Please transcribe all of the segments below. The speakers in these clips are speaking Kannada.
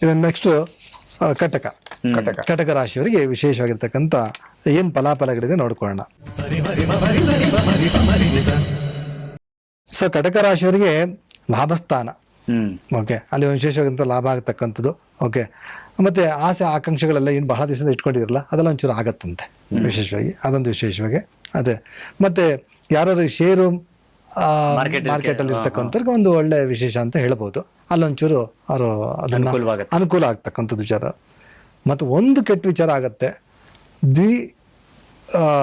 ಇದನ್ನ ನೆಕ್ಸ್ಟ್ ಕಟಕ ಕಟಕ ಕಟಕ ರಾಶಿಯವರಿಗೆ ವಿಶೇಷವಾಗಿರ್ತಕ್ಕಂಥ ಏನ್ ಫಲಾಫಲಗಳಿದೆ ನೋಡ್ಕೊಳ್ಳೋಣ. ಸೊ ಕಟಕ ರಾಶಿಯವರಿಗೆ ಲಾಭಸ್ಥಾನ. ಓಕೆ ಅಲ್ಲಿ ವಿಶೇಷವಾದಂಥ ಲಾಭ ಆಗತಕ್ಕಂಥದ್ದು. ಓಕೆ ಮತ್ತೆ ಆಸೆ ಆಕಾಂಕ್ಷೆಗಳೆಲ್ಲ ಏನು ಬಹಳ ದಿವಸದಿಂದ ಇಟ್ಕೊಂಡಿರಲ್ಲ ಅದೆಲ್ಲ ಒಂಚೂರು ಆಗತ್ತಂತೆ ವಿಶೇಷವಾಗಿ. ಅದೊಂದು ವಿಶೇಷವಾಗಿ. ಅದೇ. ಮತ್ತೆ ಯಾರು ಶೇರು Market ಅಲ್ಲಿ ಮಾರ್ಕೆಟ್ ಅಲ್ಲಿ ಇರ್ತಕ್ಕಂಥವ್ರಿಗೆ ಒಂದು ಒಳ್ಳೆ ವಿಶೇಷ ಅಂತ ಹೇಳ್ಬೋದು. ಅಲ್ಲೊಂಚೂರು ಅವರು ಅದನ್ನು. ಅನುಕೂಲ ಆಗ್ತಕ್ಕಂಥದ್ದು ವಿಚಾರ. ಮತ್ತು ಒಂದು ಕೆಟ್ಟ ವಿಚಾರ ಆಗತ್ತೆ. ದ್ವಿ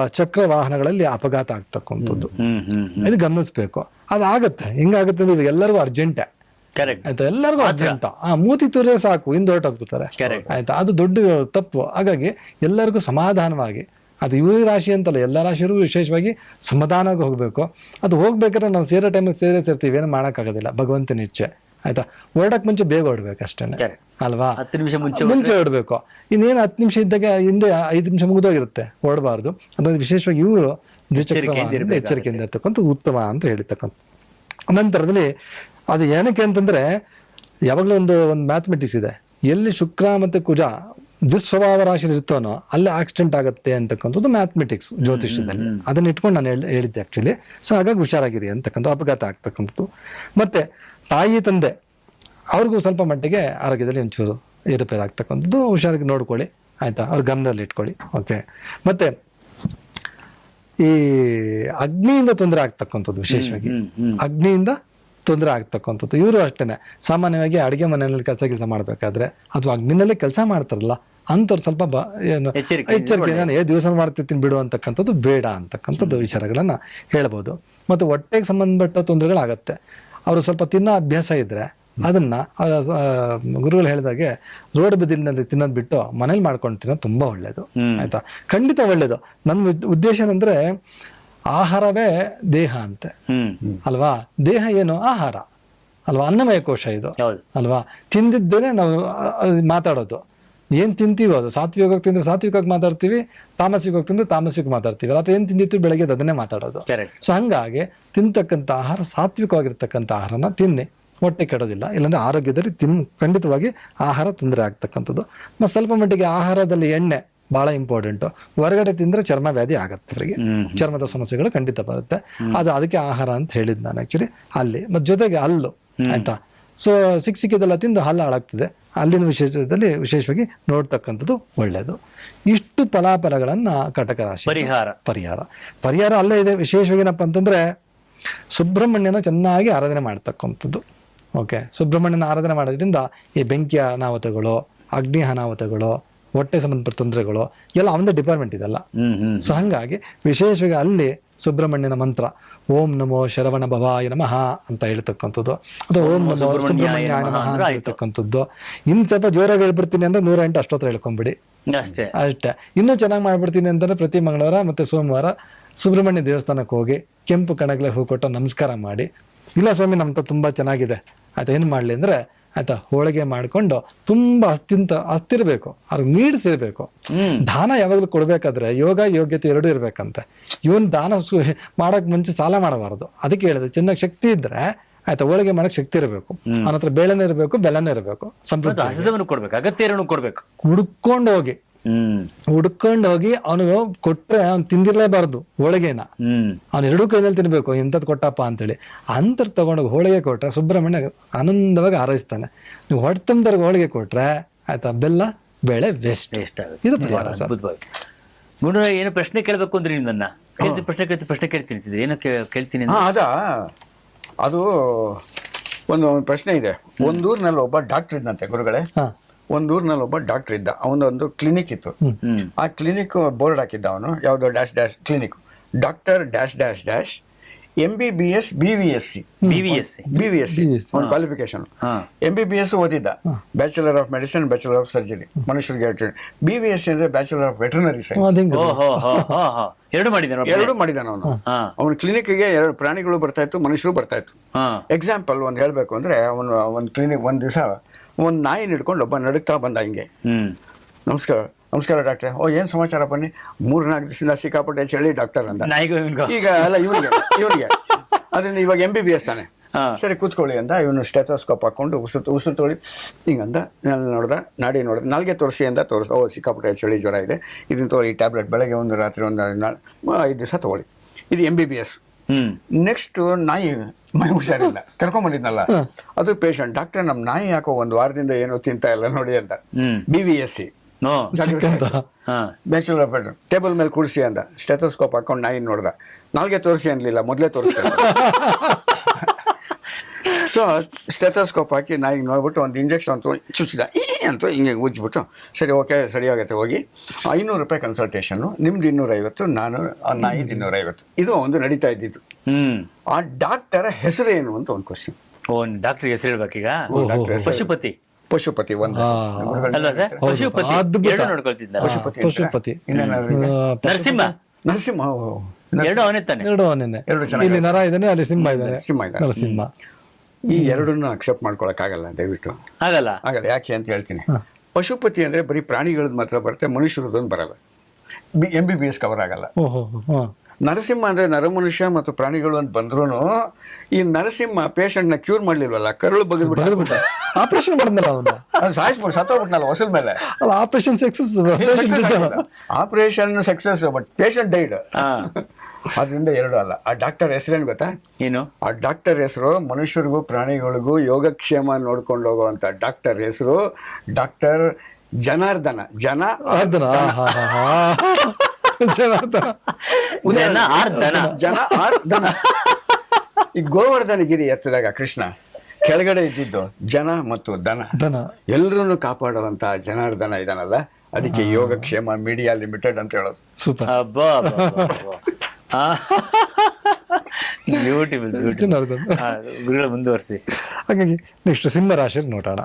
ಚಕ್ರ ವಾಹನಗಳಲ್ಲಿ ಅಪಘಾತ ಆಗ್ತಕ್ಕಂಥದ್ದು. ಇದು ಗಮನಿಸ್ಬೇಕು. ಅದಾಗತ್ತೆ ಹಿಂಗಾಗುತ್ತೆ ಅಂದ್ರೆ ಇವಾಗ ಎಲ್ಲರಿಗೂ ಅರ್ಜೆಂಟ್ ಆಯ್ತಾ? ಎಲ್ಲರಿಗೂ ಅರ್ಜೆಂಟ್ ಆ. ಮೂತಿ ತೂರೇ ಸಾಕು ಹಿಂದೆ ಹೊರಟೋಗ್ಬಿಡ್ತಾರೆ. ಆಯ್ತಾ? ಅದು ದೊಡ್ಡ ತಪ್ಪು. ಹಾಗಾಗಿ ಎಲ್ಲರಿಗೂ ಸಮಾಧಾನವಾಗಿ ಅದು ಇವ್ರ ರಾಶಿ ಅಂತಲ್ಲ ಎಲ್ಲ ರಾಶಿಯವ್ರಿಗೂ ವಿಶೇಷವಾಗಿ ಸಮಾಧಾನವಾಗಿ ಹೋಗಬೇಕು. ಅದು ಹೋಗ್ಬೇಕಾದ್ರೆ ನಾವು ಸೇರೋ ಟೈಮಿಗೆ ಸೇರೇ ಸೇರ್ತೀವಿ ಏನು ಮಾಡೋಕ್ಕಾಗೋದಿಲ್ಲ. ಭಗವಂತನ ಇಚ್ಛೆ. ಆಯ್ತಾ? ಹೊರಡಕ್ ಮುಂಚೆ ಬೇಗ ಹೊಡ್ಬೇಕು ಅಷ್ಟೇ ಅಲ್ವಾ? ಹತ್ತು ನಿಮಿಷ ಮುಂಚೆ ಮುಂಚೆ ಹೊಡ್ಬೇಕು. ಇನ್ನೇನು ಹತ್ತು ನಿಮಿಷ ಇದ್ದಾಗ ಹಿಂದೆ ಐದು ನಿಮಿಷ ಮುಗಿದೋಗಿರುತ್ತೆ ಹೊರಡಬಾರ್ದು ಅದೊಂದು ವಿಶೇಷವಾಗಿ ಇವರು ದ್ವಿಚಕ್ರ. ಎಚ್ಚರಿಕೆಯಿಂದ ಇರ್ತಕ್ಕಂಥ ಉತ್ತಮ ಅಂತ ಹೇಳಿರ್ತಕ್ಕಂಥ ನಂತರದಲ್ಲಿ ಅದು ಏನಕ್ಕೆ ಅಂತಂದ್ರೆ ಯಾವಾಗಲೂ ಒಂದು ಒಂದು ಮ್ಯಾಥಮೆಟಿಕ್ಸ್ ಇದೆ. ಎಲ್ಲಿ ಶುಕ್ರ ಮತ್ತೆ ಕುಜ ದುಸ್ವಭಾವ ರಾಶಿ ಇರ್ತಾನೋ ಅಲ್ಲೇ ಆಕ್ಸಿಡೆಂಟ್ ಆಗುತ್ತೆ ಅಂತಕ್ಕಂಥದ್ದು ಮ್ಯಾಥಮೆಟಿಕ್ಸ್ ಜ್ಯೋತಿಷ್ಯದಲ್ಲಿ. ಅದನ್ನ ಇಟ್ಕೊಂಡು ನಾನು ಹೇಳಿ- ಹೇಳಿದ್ದೆ ಆಕ್ಚುಲಿ ಸೊ ಹಾಗಾಗಿ ಹುಷಾರಾಗಿರಿ ಅಂತಕ್ಕಂಥ ಅಪಘಾತ ಆಗ್ತಕ್ಕಂಥದ್ದು. ಮತ್ತೆ ತಾಯಿ ತಂದೆ ಅವ್ರಿಗೂ ಸ್ವಲ್ಪ ಮಟ್ಟಿಗೆ ಆರೋಗ್ಯದಲ್ಲಿ ಒಂಚೂರು ಏರುಪೇರು ಆಗ್ತಕ್ಕಂಥದ್ದು ಹುಷಾರಾಗಿ ನೋಡ್ಕೊಳ್ಳಿ ಆಯ್ತಾ? ಅವ್ರ ಗಮನದಲ್ಲಿ ಇಟ್ಕೊಳ್ಳಿ ಓಕೆ ಮತ್ತೆ ಈ ಅಗ್ನಿಯಿಂದ ತೊಂದರೆ ಆಗ್ತಕ್ಕಂಥದ್ದು ವಿಶೇಷವಾಗಿ. ಅಗ್ನಿಯಿಂದ ತೊಂದರೆ ಆಗ್ತಕ್ಕಂಥದ್ದು. ಇವರು ಅಷ್ಟೇನೆ. ಸಾಮಾನ್ಯವಾಗಿ ಅಡುಗೆ ಮನೆಯಲ್ಲಿ ಕೆಲಸ ಕೆಲಸ ಮಾಡಬೇಕಾದ್ರೆ ಅಥವಾ ಅಗ್ನಿನಲ್ಲೇ ಕೆಲಸ ಮಾಡ್ತಾರಲ್ಲ ಅಂಥವ್ರು ಸ್ವಲ್ಪ ಬ ಏನು ಎಚ್ಚರಿಕೆ. ನಾನು ಏ ದಿವಸ ಮಾಡ್ತಿರ್ತೀನಿ ಬಿಡು ಅಂತಕ್ಕಂಥದ್ದು ಬೇಡ ಅಂತಕ್ಕಂಥದ್ದು ವಿಚಾರಗಳನ್ನ ಹೇಳ್ಬೋದು. ಮತ್ತು ಹೊಟ್ಟೆಗೆ ಸಂಬಂಧಪಟ್ಟ ತೊಂದರೆಗಳಾಗತ್ತೆ. ಅವರು ಸ್ವಲ್ಪ ತಿನ್ನೋ ಅಭ್ಯಾಸ ಇದ್ರೆ ಅದನ್ನ ಗುರುಗಳು ಹೇಳಿದಾಗೆ ರೋಡ್ ಬದಿಲಿನಲ್ಲಿ ತಿನ್ನೋದು ಬಿಟ್ಟು ಮನೇಲಿ ಮಾಡ್ಕೊಂಡು ತಿನ್ನೋದು ತುಂಬಾ ಒಳ್ಳೇದು. ಆಯ್ತಾ? ಖಂಡಿತ ಒಳ್ಳೇದು. ನನ್ನ ಉದ್- ಉದ್ದೇಶ ಏನಂದ್ರೆ ಆಹಾರವೇ ದೇಹ ಅಂತೆ. ಅಲ್ವಾ? ದೇಹ ಏನು? ಆಹಾರ. ಅಲ್ವಾ? ಅನ್ನಮಯ ಕೋಶ ಇದು. ಅಲ್ವಾ? ತಿಂದಿದ್ದೇನೆ ನಾವು ಮಾತಾಡೋದು. ಏನ್ ತಿಂತೀವೋ ಅದು? ಸಾತ್ವಿಕವಾಗಿ ತಿಂದ್ರೆ ಸಾತ್ವಿಕವಾಗಿ ಮಾತಾಡ್ತೀವಿ ತಾಮಸಿಕವಾಗಿ ತಿಂದ್ರೆ ತಾಮಸಿಕ ಮಾತಾಡ್ತೀವಿ. ಅಥವಾ ಏನ್ ತಿಂದಿತ್ತು ಬೆಳಗ್ಗೆ ಅದನ್ನೇ ಮಾತಾಡೋದು. ಸೊ ಹಂಗಾಗಿ ತಿಂತಕ್ಕಂಥ ಆಹಾರ ಸಾತ್ವಿಕವಾಗಿರ್ತಕ್ಕಂಥ ಆಹಾರನ ತಿನ್ನಿ. ಹೊಟ್ಟೆ ಕೆಡೋದಿಲ್ಲ. ಇಲ್ಲಾಂದ್ರೆ ಆರೋಗ್ಯದಲ್ಲಿ ತಿನ್ ಖಂಡಿತವಾಗಿ ಆಹಾರ ತೊಂದರೆ ಆಗ್ತಕ್ಕಂಥದ್ದು. ಮತ್ತು ಸ್ವಲ್ಪ ಮಟ್ಟಿಗೆ ಆಹಾರದಲ್ಲಿ ಎಣ್ಣೆ ಬಹಳ ಇಂಪಾರ್ಟೆಂಟು ಹೊರಗಡೆ ತಿಂದ್ರೆ ಚರ್ಮ ವ್ಯಾಧಿ ಆಗತ್ತೆ ಅವರಿಗೆ ಚರ್ಮದ ಸಮಸ್ಯೆಗಳು ಖಂಡಿತ ಬರುತ್ತೆ. ಅದು ಅದಕ್ಕೆ ಆಹಾರ ಅಂತ ಹೇಳಿದ್ ನಾನು ಆಕ್ಚುಲಿ ಅಲ್ಲಿ. ಮತ್ತು ಜೊತೆಗೆ ಹಲ್ಲು ಆಯ್ತಾ? ಸೊ ಸಿಕ್ಕ ಸಿಕ್ಕಿದೆಲ್ಲ ತಿಂದು ಹಲ್ಲು ಹಾಳಾಗ್ತದೆ. ಅಲ್ಲಿನ ವಿಶೇಷದಲ್ಲಿ ವಿಶೇಷವಾಗಿ ನೋಡ್ತಕ್ಕಂಥದ್ದು ಒಳ್ಳೆಯದು. ಇಷ್ಟು ಫಲಾಫಲಗಳನ್ನು ಕಟಕ ರಾಶಿ ಪರಿಹಾರ. ಪರಿಹಾರ. ಪರಿಹಾರ ಅಲ್ಲೇ ಇದೆ. ವಿಶೇಷವಾಗಿ ಏನಪ್ಪ ಅಂತಂದರೆ ಸುಬ್ರಹ್ಮಣ್ಯನ ಚೆನ್ನಾಗಿ ಆರಾಧನೆ ಮಾಡ್ತಕ್ಕಂಥದ್ದು. ಓಕೆ ಸುಬ್ರಹ್ಮಣ್ಯನ ಆರಾಧನೆ ಮಾಡೋದ್ರಿಂದ ಈ ಬೆಂಕಿ ಅನಾಹುತಗಳು ಅಗ್ನಿ ಅನಾಹುತಗಳು ಹೊಟ್ಟೆ ಸಂಬಂಧಪಟ್ಟ ತೊಂದರೆಗಳು ಎಲ್ಲ ಅವನದೇ ಡಿಪಾರ್ಟ್ಮೆಂಟ್ ಇದೆಲ್ಲ. ಸೊ ಹಂಗಾಗಿ ವಿಶೇಷವಾಗಿ ಅಲ್ಲಿ ಸುಬ್ರಹ್ಮಣ್ಯನ ಮಂತ್ರ ಓಂ ನಮೋ ಶರವಣ ಭವಾಯ ನಮಃ ಅಂತ ಹೇಳ್ತಕ್ಕಂಥದ್ದು. ಅಥವಾ ಓಂ ನಮೋ ಸುಬ್ರಹ್ಮಣ್ಯ ನಮಃ ಅಂತ ಹೇಳ್ತಕ್ಕಂಥದ್ದು. ಇನ್ನು ಸ್ವಲ್ಪ ಜೋರಾಗಿ ಹೇಳ್ಬಿಡ್ತೀನಿ ಅಂದ್ರೆ ನೂರ ಎಂಟು ಅಷ್ಟೋತ್ರ ಹೇಳ್ಕೊಂಬಿಡಿ. ಅಷ್ಟೇ. ಅಷ್ಟೇ. ಇನ್ನೂ ಚೆನ್ನಾಗಿ ಮಾಡ್ಬಿಡ್ತೀನಿ ಅಂತಂದ್ರೆ ಪ್ರತಿ ಮಂಗಳವಾರ ಮತ್ತೆ ಸೋಮವಾರ ಸುಬ್ರಹ್ಮಣ್ಯ ದೇವಸ್ಥಾನಕ್ಕೆ ಹೋಗಿ ಕೆಂಪು ಕಣಗಲೆ ಹೂ ಕೊಟ್ಟು ನಮಸ್ಕಾರ ಮಾಡಿ. ಇಲ್ಲ ಸ್ವಾಮಿ ನಮ್ತ ತುಂಬಾ ಚೆನ್ನಾಗಿದೆ. ಅದೇನು ಮಾಡಲಿ ಅಂದ್ರೆ ಆಯ್ತಾ? ಹೋಳಿಗೆ ಮಾಡ್ಕೊಂಡು ತುಂಬಾ ಅಸ್ತಿಂತ ಅಸ್ತಿರ್ಬೇಕು. ಅವ್ರಿಗೆ ನೀಡ್ಸಿರ್ಬೇಕು ಹ್ಮ್. ದಾನ ಯಾವಾಗಲೂ ಕೊಡ್ಬೇಕಾದ್ರೆ ಯೋಗ ಯೋಗ್ಯತೆ ಎರಡೂ ಇರ್ಬೇಕಂತೆ. ಇವನ್ ದಾನ ಮಾಡೋಕ್ಕೆ ಮಾಡಕ್ ಮುಂಚೆ ಸಾಲ ಮಾಡಬಾರದು. ಅದಕ್ಕೆ ಹೇಳಿದೆ ಚೆನ್ನಾಗಿ ಶಕ್ತಿ ಇದ್ರೆ ಆಯ್ತಾ ಹೋಳಿಗೆ ಮಾಡಕ್ ಶಕ್ತಿ ಇರಬೇಕು. ಅವನ ಹತ್ರ ಬೇಳೆನೇ ಇರಬೇಕು ಬೆಲ್ಲನೂ ಇರಬೇಕು ಸಂಪ್ರದಾಯ ಕೊಡ್ಬೇಕು ಅಗತ್ಯ ಕೊಡ್ಬೇಕು. ಹುಡ್ಕೊಂಡು ಹೋಗಿ. ಹುಡ್ಕೊಂಡು ಹೋಗಿ ಅವನು ಕೊಟ್ಟರೆ ಅವ್ನು ತಿಂದಿರ್ಲೇಬಾರ್ದು ಹೋಳಿಗೆನ. ಹ್ಮ್. ಅವ್ನು ಎರಡೂ ಕೈನಲ್ಲಿ ತಿನ್ಬೇಕು ಇಂಥದ್ದು ಕೊಟ್ಟಪ್ಪ ಅಂತೇಳಿ. ಅಂತರ್ ತಗೊಂಡೋಗಿ ಹೋಳಿಗೆ ಕೊಟ್ರೆ ಸುಬ್ರಹ್ಮಣ್ಯ ಆನಂದವಾಗಿ ಆರೈಸ್ತಾನೆ ನೀವು ಹೊಟ್ಟೆಂಬರ್ಗೆ ಹೋಳಿಗೆ ಕೊಟ್ರೆ ಆಯ್ತಾ ಬೆಲ್ಲ ಬೇಳೆ ವೇಸ್ಟ್ ಇದು ಗುಣ ಏನು ಪ್ರಶ್ನೆ ಕೇಳಬೇಕು ಅಂದ್ರೆ ನೀವು ನನ್ನ ಪ್ರಶ್ನೆ ಕೇಳ್ತಿ ಪ್ರಶ್ನೆ ಕೇಳ್ತೀನಿ. ಏನೋ ಕೇ- ಕೇಳ್ತೀನಿ ಅದ? ಅದು ಒಂದು ಪ್ರಶ್ನೆ ಇದೆ. ಒಂದೂರಿನಲ್ಲಿ ಒಬ್ಬ ಡಾಕ್ಟರ್ ಇದ್ದಂತೆ ಗುರುಗಳೇ. ಹಾ. ಒಂದೂರಿನಲ್ಲಿ ಒಬ್ಬ ಡಾಕ್ಟರ್ ಇದ್ದ. ಅವನೊಂದು ಕ್ಲಿನಿಕ್ ಇತ್ತು. ಆ ಕ್ಲಿನಿಕ್ ಬೋರ್ಡ್ ಹಾಕಿದ್ದ ಅವನು. ಯಾವುದೋ dash dash clinic doctor dash dash dash M B B S B V S C B V S C B V S C ಒಂದು qualification M B B S ಓದಿದ್ದ. Bachelor of medicine bachelor of surgery ಮನುಷ್ಯರಿಗೆ ಹೇಳ್ತೀನಿ. ಬಿ ವಿ ಎಸ್ ಸಿ ಅಂದ್ರೆ ಬ್ಯಾಚುಲರ್ ಆಫ್ ವೆಟರ್ನರಿ ಸೈನ್ಸ್ ಎರಡು ಮಾಡಿದ್ದಾನೆ ಎರಡು ಮಾಡಿದಾನ ಅವನು. ಅವನ ಕ್ಲಿನಿಕ್ಗೆ ಎರಡು ಪ್ರಾಣಿಗಳು ಬರ್ತಾ ಇತ್ತು ಮನುಷ್ಯರು ಬರ್ತಾ ಇತ್ತು. ಎಕ್ಸಾಂಪಲ್ ಒಂದು ಹೇಳಬೇಕು ಅಂದ್ರೆ ಅವನು ಒಂದು ಕ್ಲಿನಿಕ್ ಒಂದು ದಿವಸ ಒಂದು ನಾಯಿನ ಹಿಡ್ಕೊಂಡು ಒಬ್ಬ ನಡುಕ್ತಾ ಬಂದ ಹಿಂಗೆ. ಹ್ಮ್. ನಮಸ್ಕಾರ ನಮಸ್ಕಾರ ಡಾಕ್ಟ್ರೆ. ಓ ಏನು ಸಮಾಚಾರ ಬನ್ನಿ? ಮೂರು ನಾಲ್ಕು ದಿವಸದಿಂದ ಸಿಕ್ಕಾಪಟ್ಟೆ ಚಳಿ ಡಾಕ್ಟರ್ ಅಂತ ಈಗ ಅಲ್ಲ ಇವರಿಗೆ ಇವರಿಗೆ ಅದರಿಂದ ಇವಾಗ ಎಂ ಬಿ ಬಿ ಎಸ್ ತಾನೆ. ಸರಿ ಕೂತ್ಕೊಳ್ಳಿ ಅಂತ ಇವನು ಸ್ಟೆಥೋಸ್ಕೋಪ್ ಹಾಕೊಂಡು ಉಸಿರು ಉಸಿರು ತೊಳಿ ಹಿಂಗಂದ ನಾನು ನೋಡ್ದ ನಾಡಿ ನೋಡ್ದೆ. ನಾಲ್ಗೆ ತೋರಿಸಿ ಅಂತ ತೋರಿಸ್ ಓ ಸಿಕ್ಕಾಪಟ್ಟೆ ಚಳಿ ಜ್ವರ ಇದೆ. ಇದನ್ನ ತೊಗೊಳ್ಳಿ ಟ್ಯಾಬ್ಲೆಟ್ ಬೆಳಗ್ಗೆ ಒಂದು ರಾತ್ರಿ ಒಂದು ಐದು ದಿವಸ ತೊಗೊಳ್ಳಿ. ಇದು M B B S next ನಾಯಿ ಮೈ ಹುಷಾರಿಲ್ಲ. ಕರ್ಕೊಂಡ್ಬಂದಿದ್ನಲ್ಲ ಅದು ಪೇಷಂಟ್ ಡಾಕ್ಟರ್ ನಮ್ಮ ನಾಯಿ ಯಾಕೋ ಒಂದು ವಾರದಿಂದ ಏನೋ ತಿಂತಾ ಇಲ್ಲ ನೋಡಿ ಅಂತ. B V S C bachelor of table ಮೇಲೆ ಕೂರಿಸಿ ಅಂದ ಸ್ಟೆಥೋಸ್ಕೋಪ್ ಹಾಕೊಂಡು ನಾಯಿ ನೋಡ್ದ. ನಾಲ್ಗೆ ತೋರಿಸಿ ಅನ್ಲಿಲ್ಲ ಮೊದಲೇ ತೋರಿಸ್ತಾರೆ ಸೊ ಸ್ಟೆಥೋಸ್ಕೋಪ್ ಹಾಕಿ ನಾಯಿಗೆ ನೋಡ್ಬಿಟ್ಟು ಒಂದು ಇಂಜೆಕ್ಷನ್ ಅಂತ ಚುಚ್ಚಿದ. ಈ ಅಂತ ಹಿಂಗೆ ಉಜ್ಜಿಬಿಟ್ಟು ಸರಿ ಓಕೆ ಸರಿ ಆಗುತ್ತೆ ಹೋಗಿ. ಐನೂರು ರೂಪಾಯಿ ಕನ್ಸಲ್ಟೇಷನ್ನು ನಿಮ್ದು ಇನ್ನೂರೈವತ್ತು ನಾನು ನಾಯಿದು ಇನ್ನೂರೈವತ್ತು. ಇದು ಒಂದು ನಡೀತಾ ಇದ್ದಿದ್ದು. ಹ್ಮ್. ಆ ಡಾಕ್ಟರ ಹೆಸರೇನು ಅಂತ ಒಂದು ಕ್ವಶನ್ ಓ ಡಾಕ್ಟರ್ ಹೆಸರು ಹೇಳ್ಬೇಕೀಗ ಡಾಕ್ಟರ್ ಪಶುಪತಿ. ಪಶುಪತಿ ಒಂದು ಅಲ್ವಾ ಸರ್? ಪಶುಪತಿ. ಅದ್ಭುತ. ಎರಡು ನೋಡ್ಕೊಳ್ತಿದ್ದ ಪಶುಪತಿ ಪಶುಪತಿ. ನರಸಿಂಹ. ನರಸಿಂಹ ಎರಡು ಅವನೇ ತಾನೆ. ಎರಡು ಅವನೇ ಎರಡು ಇಲ್ಲಿ ನರ ಇದ್ದಾನೆ ಅಲ್ಲಿ ಸಿಂಹ ಇದ್ದಾನೆ. ಸಿಂಹ ಇದ್ದಾನೆ. ನರಸಿಂಹ. ಈ ಎರಡನ್ನೂ ಅಕ್ಸೆಪ್ಟ್ ಮಾಡ್ಕೊಳಕ್ಕಾಗಲ್ಲ ದಯವಿಟ್ಟು. ಆಗಲ್ಲ. ಆಗಲ್ಲ ಯಾಕೆ ಅಂತ ಹೇಳ್ತೀನಿ. ಪಶುಪತಿ ಅಂದ್ರೆ ಬರೀ ಪ್ರಾಣಿಗಳದ್ದು ಮಾತ್ರ ಬರುತ್ತೆ ಮನುಷ್ಯರದೊಂದು ಬರಲ್ಲ. B M B B S cover ಆಗಲ್ಲ. ಓಹೋ ನರಸಿಂಹ ಅಂದ್ರೆ ನರಮನುಷ್ಯ ಮತ್ತು ಪ್ರಾಣಿಗಳು ಅಂತ ಬಂದ್ರು ಈ ನರಸಿಂಹ patient ನ ಕ್ಯೂರ್ ಮಾಡ್ಲಿಲ್ವಲ್ಲ ಕರುಳು ಬಗೆದ್ಬಿಟ್ಟು. ಆಪರೇಷನ್ ಮಾಡಿದ್ನಲ್ಲ ಅವನು? ಸಾಯಿಸ್ಬೋದು ಸತ್ತೋಗ್ಬಿಟ್ನಲ್ಲ ಹೊಸಲ್ ಮೇಲೆ. ಅಲ್ಲ operation success operation success but patient died ಹಾ. ಅದರಿಂದ ಎರಡು ಅಲ್ಲ. ಆ ಡಾಕ್ಟರ್ ಹೆಸರೇನು ಗೊತ್ತಾ? ಏನು? ಆ ಡಾಕ್ಟರ್ ಹೆಸರು ಮನುಷ್ಯರಿಗೂ ಪ್ರಾಣಿಗಳಿಗೂ ಯೋಗಕ್ಷೇಮ ನೋಡ್ಕೊಂಡು ಹೋಗುವಂತ ಡಾಕ್ಟರ್ ಹೆಸರು ಡಾಕ್ಟರ್ ಜನಾರ್ದನ. ಜನ ಜನಾರ್ದನ. ಜನ. ಆರ್ ದನ ಜನ ಆರ್ ದನ ಈ ಗೋವರ್ಧನಗಿರಿ ಎತ್ತದಾಗ ಕೃಷ್ಣ ಕೆಳಗಡೆ ಇದ್ದಿದ್ದು ಜನ ಮತ್ತು ದನ. ದನ. ಎಲ್ಲರನ್ನು ಕಾಪಾಡುವಂತ ಜನಾರ್ದನ ಇದಾನಲ್ಲ. ಅದಕ್ಕೆ ಯೋಗಕ್ಷೇಮ ಮೀಡಿಯಾ ಲಿಮಿಟೆಡ್ ಅಂತ ಹೇಳೋದು. ಸೂಪರ್. ಅಬ್ಬಾ. ಬ್ಯೂಟಿಫುಲ್ ಗುರುಗಳ ಮುಂದುವರಿಸಿ. ಹಾಗಾಗಿ ನೆಕ್ಸ್ಟ್ ಸಿಂಹ ರಾಶಿಯಲ್ಲಿ ನೋಡೋಣ.